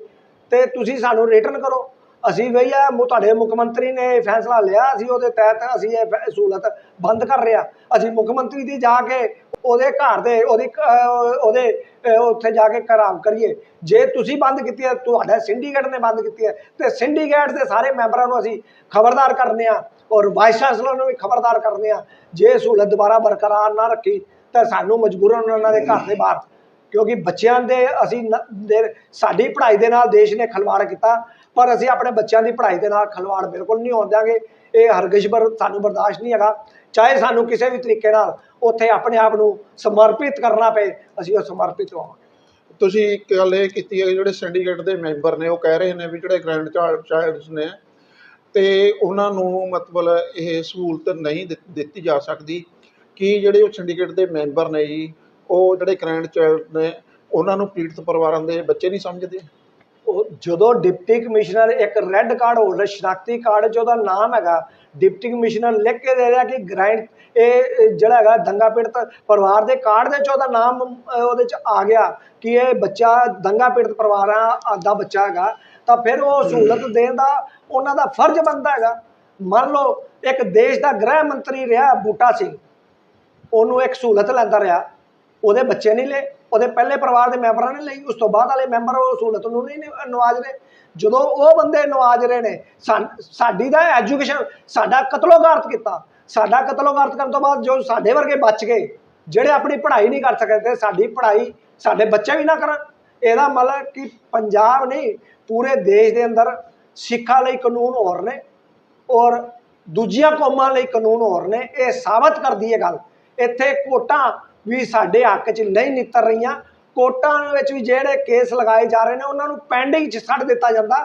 Speaker 1: ਤੇ ਤੁਸੀਂ ਸਾਨੂੰ ਰਿਟਰਨ ਕਰੋ। ਅਸੀਂ ਵਈ ਆ ਤੁਹਾਡੇ ਮੁੱਖ ਮੰਤਰੀ ਨੇ ਇਹ ਫੈਸਲਾ ਲਿਆ ਅਸੀਂ ਉਹਦੇ ਤਹਿਤ ਅਸੀਂ ਇਹ ਫੈ- ਸਹੂਲਤ ਬੰਦ ਕਰ ਰਿਹਾ ਅਸੀਂ ਮੁੱਖ ਮੰਤਰੀ ਦੀ ਜਾ ਕੇ ਉਹਦੇ ਘਰ ਦੇ ਉਹਦੀ ਅਹ, ਉਹਦੇ ਅਹ, ਉੱਥੇ ਜਾ ਕੇ ਘਰਾਵ ਕਰੀਏ। ਜੇ ਤੁਸੀਂ ਬੰਦ ਕੀਤੀ ਹੈ ਤੁਹਾਡਾ ਸਿੰਡੀਕੇਟ ਨੇ ਬੰਦ ਕੀਤੀ ਹੈ। ਤੇ ਸਿੰਡੀਕੇਟ ਦੇ ਸਾਰੇ ਮੈਂਬਰਾਂ ਨੂੰ ਅਸੀਂ ਖਬਰਦਾਰ ਕਰਨੇ ਆ ਔਰ ਵਾਈਸ ਚਾਂਸਲਰ ਨੂੰ ਵੀ ਖਬਰਦਾਰ ਕਰਨੇ ਆ। ਜੇ ਇਹ ਸਹੂਲਤ ਦੁਬਾਰਾ ਬਰਕਰਾਰ ਨਾ ਰੱਖੀ ਤਾਂ ਸਾਨੂੰ ਮਜਬੂਰਨ ਉਹਨਾਂ ਦੇ ਘਰ ਦੇ ਬਾਹਰ। ਕਿਉਂਕਿ ਬੱਚਿਆਂ ਦੇ ਅਸੀਂ ਨ- ਦੇ- ਸਾਡੀ ਪੜ੍ਹਾਈ ਦੇ ਨਾਲ ਦੇਸ਼ ਨੇ ਖਲਵਾੜ ਕੀਤਾ। ਪਰ ਅਸੀਂ ਆਪਣੇ ਬੱਚਿਆਂ ਦੀ ਪੜ੍ਹਾਈ ਦੇ ਨਾਲ ਖਲਵਾੜ ਬਿਲਕੁਲ ਨਹੀਂ ਹੋਣ ਦਿਆਂਗੇ। ਇਹ ਹਰਗਿਸ਼ਬਰ ਸਾਨੂੰ ਬਰਦਾਸ਼ਤ ਨਹੀਂ ਹੈਗਾ। ਚਾਹੇ ਸਾਨੂੰ ਕਿਸੇ ਵੀ ਤਰੀਕੇ ਨਾਲ ਉੱਥੇ ਆਪਣੇ ਆਪ ਨੂੰ ਸਮਰਪਿਤ ਕਰਨਾ ਪਏ, ਅਸੀਂ ਉਹ ਸਮਰਪਿਤ ਹੋਵਾਂਗੇ।
Speaker 2: ਤੁਸੀਂ ਇੱਕ ਗੱਲ ਇਹ ਕੀਤੀ ਹੈ ਕਿ ਜਿਹੜੇ ਸਿੰਡੀਕੇਟ ਦੇ ਮੈਂਬਰ ਨੇ, ਉਹ ਕਹਿ ਰਹੇ ਨੇ ਵੀ ਜਿਹੜੇ ਗ੍ਰੈਂਡ ਚਾਈਲਡਸ ਨੇ, ਤੇ ਉਹਨਾਂ ਨੂੰ ਮਤਲਬ ਇਹ ਸਹੂਲਤ ਨਹੀਂ ਦਿੱਤ- ਦਿੱਤੀ ਜਾ ਸਕਦੀ। ਕਿ ਜਿਹੜੇ ਉਹ ਸਿੰਡੀਕੇਟ ਦੇ ਮੈਂਬਰ ਨੇ ਜੀ, ਉਹ ਜਿਹੜੇ ਗ੍ਰੈਂਡ ਚਾਈਲਡ ਨੇ, ਉਹਨਾਂ ਨੂੰ ਪੀੜਤ ਪਰਿਵਾਰਾਂ ਦੇ ਬੱਚੇ ਨਹੀਂ ਸਮਝਦੇ?
Speaker 1: ਜਦੋਂ ਡਿਪਟੀ ਕਮਿਸ਼ਨਰ ਇੱਕ ਰੈੱਡ ਕਾਰਡ ਹੋਲਡਰ ਸ਼ਨਾਖਤੀ ਕਾਰਡ 'ਚ ਉਹਦਾ ਨਾਮ ਹੈਗਾ ਡਿਪਟੀ ਕਮਿਸ਼ਨਰ ਲਿਖ ਕੇ ਦੇ ਰਿਹਾ ਕਿ ਗ੍ਰਾਈਂਡ ਇਹ ਜਿਹੜਾ ਹੈਗਾ ਦੰਗਾ ਪੀੜਤ ਪਰਿਵਾਰ ਦੇ ਕਾਰਡ ਦੇ 'ਚ ਉਹਦਾ ਨਾਮ ਉਹਦੇ 'ਚ ਆ ਗਿਆ ਕਿ ਇਹ ਬੱਚਾ ਦੰਗਾ ਪੀੜਤ ਪਰਿਵਾਰਾਂ ਦਾ ਬੱਚਾ ਹੈਗਾ ਤਾਂ ਫਿਰ ਉਹ ਸਹੂਲਤ ਦੇਣ ਦਾ ਉਹਨਾਂ ਦਾ ਫਰਜ਼ ਬਣਦਾ ਹੈਗਾ। ਮੰਨ ਲਓ ਇੱਕ ਦੇਸ਼ ਦਾ ਗ੍ਰਹਿ ਮੰਤਰੀ ਰਿਹਾ ਬੂਟਾ ਸਿੰਘ ਉਹਨੂੰ ਇੱਕ ਸਹੂਲਤ ਲੈਂਦਾ ਰਿਹਾ ਉਹਦੇ ਬੱਚੇ ਨਹੀਂ ਲਏ। ਉਹਦੇ ਪਹਿਲੇ ਪਰਿਵਾਰ ਦੇ ਮੈਂਬਰਾਂ ਨੇ ਲਈ, ਉਸ ਤੋਂ ਬਾਅਦ ਵਾਲੇ ਮੈਂਬਰ ਉਹ ਸਹੂਲਤ ਨੂੰ ਨਹੀਂ ਨਵਾਜ ਰਹੇ। ਜਦੋਂ ਉਹ ਬੰਦੇ ਨਵਾਜ ਰਹੇ ਨੇ, ਸਾਨ- ਸਾਡੀ ਦਾ ਐਜੂਕੇਸ਼ਨ, ਸਾਡਾ ਕਤਲੋਗਾਰਤ ਕੀਤਾ। ਸਾਡਾ ਕਤਲੋਗਾਰਤ ਕਰਨ ਤੋਂ ਬਾਅਦ ਜੋ ਸਾਡੇ ਵਰਗੇ ਬਚ ਗਏ, ਜਿਹੜੇ ਆਪਣੀ ਪੜ੍ਹਾਈ ਨਹੀਂ ਕਰ ਸਕਦੇ ਸਾਡੀ ਪੜ੍ਹਾਈ ਸਾਡੇ ਬੱਚੇ ਵੀ ਨਾ ਕਰਨ। ਇਹਦਾ ਮਤਲਬ ਕਿ ਪੰਜਾਬ ਨਹੀਂ, ਪੂਰੇ ਦੇਸ਼ ਦੇ ਅੰਦਰ ਸਿੱਖਾਂ ਲਈ ਕਾਨੂੰਨ ਹੋਰ ਨੇ ਔਰ ਦੂਜੀਆਂ ਕੌਮਾਂ ਲਈ ਕਾਨੂੰਨ ਹੋਰ ਨੇ। ਇਹ ਸਾਬਤ ਕਰਦੀ ਹੈ ਗੱਲ। ਇੱਥੇ ਕੋਟਾਂ ਵੀ ਸਾਡੇ ਹੱਕ 'ਚ ਨਹੀਂ ਨਿੱਤਰ ਰਹੀਆਂ। ਕੋਟਾਂ ਵਿੱਚ ਵੀ ਜਿਹੜੇ ਕੇਸ ਲਗਾਏ ਜਾ ਰਹੇ ਨੇ ਉਹਨਾਂ ਨੂੰ ਪੈਂਡਿੰਗ 'ਚ ਛੱਡ ਦਿੱਤਾ ਜਾਂਦਾ।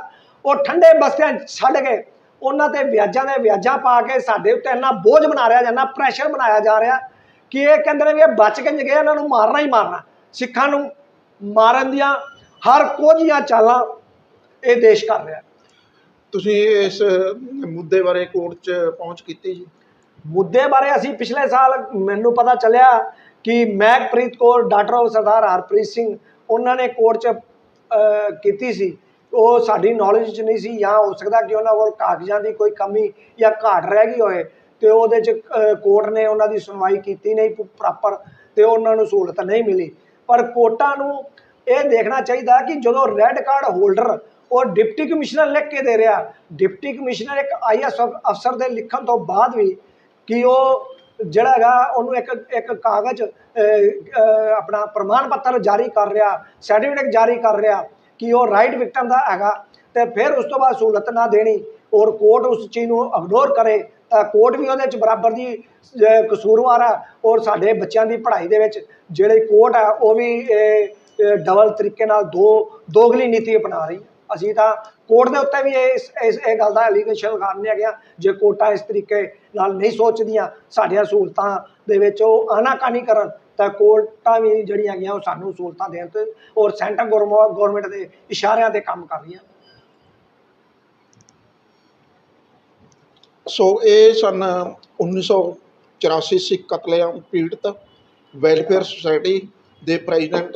Speaker 1: ਉਹ ਠੰਡੇ ਬਸਤਿਆਂ 'ਚ ਛੱਡ ਕੇ ਉਹਨਾਂ ਤੇ ਵਿਆਜਾਂ ਦੇ ਵਿਆਜਾਂ ਪਾ ਕੇ ਸਾਡੇ ਉੱਤੇ ਇੰਨਾ ਬੋਝ ਬਣਾ ਰਿਹਾ ਜਾਂਦਾ ਪ੍ਰੈਸ਼ਰ ਬਣਾਇਆ ਜਾ ਰਿਹਾ ਕਿ ਇਹ ਕਹਿੰਦੇ ਨੇ ਵੀ ਇਹ ਬਚ ਕੇ ਨਹੀਂ ਗਏ ਇਹਨਾਂ ਨੂੰ ਮਾਰਨਾ ਹੀ ਮਾਰਨਾ। ਸਿੱਖਾਂ ਨੂੰ ਮਾਰਨ ਦੀਆਂ ਹਰ ਕੋਝੀਆਂ ਚਾਲਾਂ ਇਹ ਦੇਸ਼ ਕਰ ਰਿਹਾ।
Speaker 2: ਤੁਸੀਂ ਇਸ ਮੁੱਦੇ ਬਾਰੇ ਕੋਰਟ 'ਚ ਪਹੁੰਚ ਕੀਤੀ ਜੀ?
Speaker 1: ਮੁੱਦੇ ਬਾਰੇ ਅਸੀਂ ਪਿਛਲੇ ਸਾਲ ਮੈਨੂੰ ਪਤਾ ਚੱਲਿਆ ਕਿ ਮਹਿਕਪ੍ਰੀਤ ਕੌਰ, ਡਾਕਟਰ ਆਫ ਸਰਦਾਰ ਹਰਪ੍ਰੀਤ ਸਿੰਘ, ਉਹਨਾਂ ਨੇ ਕੋਰਟ 'ਚ ਕੀਤੀ ਸੀ। ਉਹ ਸਾਡੀ ਨੌਲੇਜ 'ਚ ਨਹੀਂ ਸੀ ਜਾਂ ਹੋ ਸਕਦਾ ਕਿ ਉਹਨਾਂ ਕੋਲ ਕਾਗਜ਼ਾਂ ਦੀ ਕੋਈ ਕਮੀ ਜਾਂ ਘਾਟ ਰਹਿ ਗਈ ਹੋਵੇ ਤੇ ਉਹਦੇ 'ਚ ਕੋਰਟ ਨੇ ਉਹਨਾਂ ਦੀ ਸੁਣਵਾਈ ਕੀਤੀ ਨਹੀਂ ਪ੍ਰੋਪਰ ਤੇ ਉਹਨਾਂ ਨੂੰ ਸਹੂਲਤ ਨਹੀਂ ਮਿਲੀ। ਪਰ ਕੋਰਟਾਂ ਨੂੰ ਇਹ ਦੇਖਣਾ ਚਾਹੀਦਾ ਕਿ ਜਦੋਂ ਰੈੱਡ ਕਾਰਡ ਹੋਲਡਰ ਉਹ ਡਿਪਟੀ ਕਮਿਸ਼ਨਰ ਲਿਖ ਕੇ ਦੇ ਰਿਹਾ, ਡਿਪਟੀ ਕਮਿਸ਼ਨਰ ਇੱਕ ਆਈਐਸ ਅਫਸਰ ਦੇ ਲਿਖਣ ਤੋਂ ਬਾਅਦ ਵੀ ਕਿ ਉਹ ਜਿਹੜਾ ਹੈਗਾ ਉਹਨੂੰ ਇੱਕ ਇੱਕ ਕਾਗਜ਼ ਆਪਣਾ ਪ੍ਰਮਾਣ ਪੱਤਰ ਜਾਰੀ ਕਰ ਰਿਹਾ ਸਰਟੀਫਿਕੇਟ ਜਾਰੀ ਕਰ ਰਿਹਾ ਕਿ ਉਹ ਰਾਈਟ ਵਿਕਟਮ ਦਾ ਹੈਗਾ ਤੇ ਫਿਰ ਉਸ ਤੋਂ ਬਾਅਦ ਸਹੂਲਤ ਨਾ ਦੇਣੀ ਔਰ ਕੋਰਟ ਉਸ ਚੀਜ਼ ਨੂੰ ਇਗਨੋਰ ਕਰੇ, ਤਾਂ ਕੋਰਟ ਵੀ ਉਹਦੇ ਚ ਬਰਾਬਰ ਦੀ ਕਸੂਰਵਾਰ ਆ ਔਰ ਸਾਡੇ ਬੱਚਿਆਂ ਦੀ ਪੜ੍ਹਾਈ ਦੇ ਵਿੱਚ ਜਿਹੜੇ ਕੋਰਟ ਆ, ਉਹ ਵੀ ਡਬਲ ਤਰੀਕੇ ਨਾਲ ਦੋ ਦੋਗਲੀ ਨੀਤੀ ਅਪਣਾ ਰਹੀ ਹੈ। ਅਸੀਂ ਤਾਂ ਕੋਰਟ ਦੇ ਉੱਤੇ ਵੀ ਇਸ ਇਸ ਇਹ ਗੱਲ ਦਾ ਐਲੀਗੇਸ਼ਨ ਲਗਾਉਂਦੇ ਹੈਗੇ ਆ। ਜੇ ਕੋਰਟਾਂ ਇਸ ਤਰੀਕੇ ਨਾਲ ਨਹੀਂ ਸੋਚਦੀਆਂ, ਸਾਡੀਆਂ ਸਹੂਲਤਾਂ ਦੇ ਵਿੱਚ ਉਹ ਆਨਾਕਾਨੀ ਕਰਨ, ਤਾਂ ਕੋਰਟਾਂ ਵੀ ਜਿਹੜੀਆਂ ਹੈਗੀਆਂ, ਉਹ ਸਾਨੂੰ ਸਹੂਲਤਾਂ ਦੇਣ ਤੇ ਔਰ ਸੈਂਟਰ ਗਵਰਨਮੈਂਟ ਦੇ ਇਸ਼ਾਰਿਆਂ ਤੇ ਕੰਮ ਕਰ ਰਹੀਆਂ।
Speaker 2: ਸੋ ਇਹ ਸਨ 1984 ਸਿੱਖ ਕਤਲੇਆਮ ਪੀੜਤ ਵੈਲਫੇਅਰ ਸੁਸਾਇਟੀ ਦੇ ਪ੍ਰੈਜ਼ੀਡੈਂਟ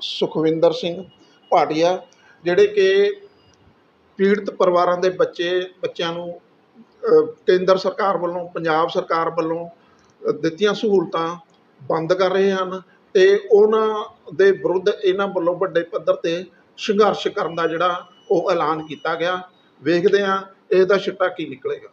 Speaker 2: ਸੁਖਵਿੰਦਰ ਸਿੰਘ ਭਾਟੀਆ ਜਿਹੜੇ ਕਿ ਪੀੜਤ ਪਰਿਵਾਰਾਂ ਦੇ ਬੱਚੇ, ਬੱਚਿਆਂ ਨੂੰ ਕੇਂਦਰ ਸਰਕਾਰ ਵੱਲੋਂ, ਪੰਜਾਬ ਸਰਕਾਰ ਵੱਲੋਂ ਦਿੱਤੀਆਂ ਸਹੂਲਤਾਂ ਬੰਦ ਕਰ ਰਹੇ ਹਨ ਤੇ ਉਹਨਾਂ ਦੇ ਵਿਰੁੱਧ ਇਹਨਾਂ ਵੱਲੋਂ ਵੱਡੇ ਪੱਧਰ ਤੇ ਸੰਘਰਸ਼ ਕਰਨ ਦਾ ਜਿਹੜਾ ਉਹ ਐਲਾਨ ਕੀਤਾ ਗਿਆ। ਵੇਖਦੇ ਹਾਂ, ਇਹਦਾ ਸਿੱਟਾ ਕੀ ਨਿਕਲੇਗਾ।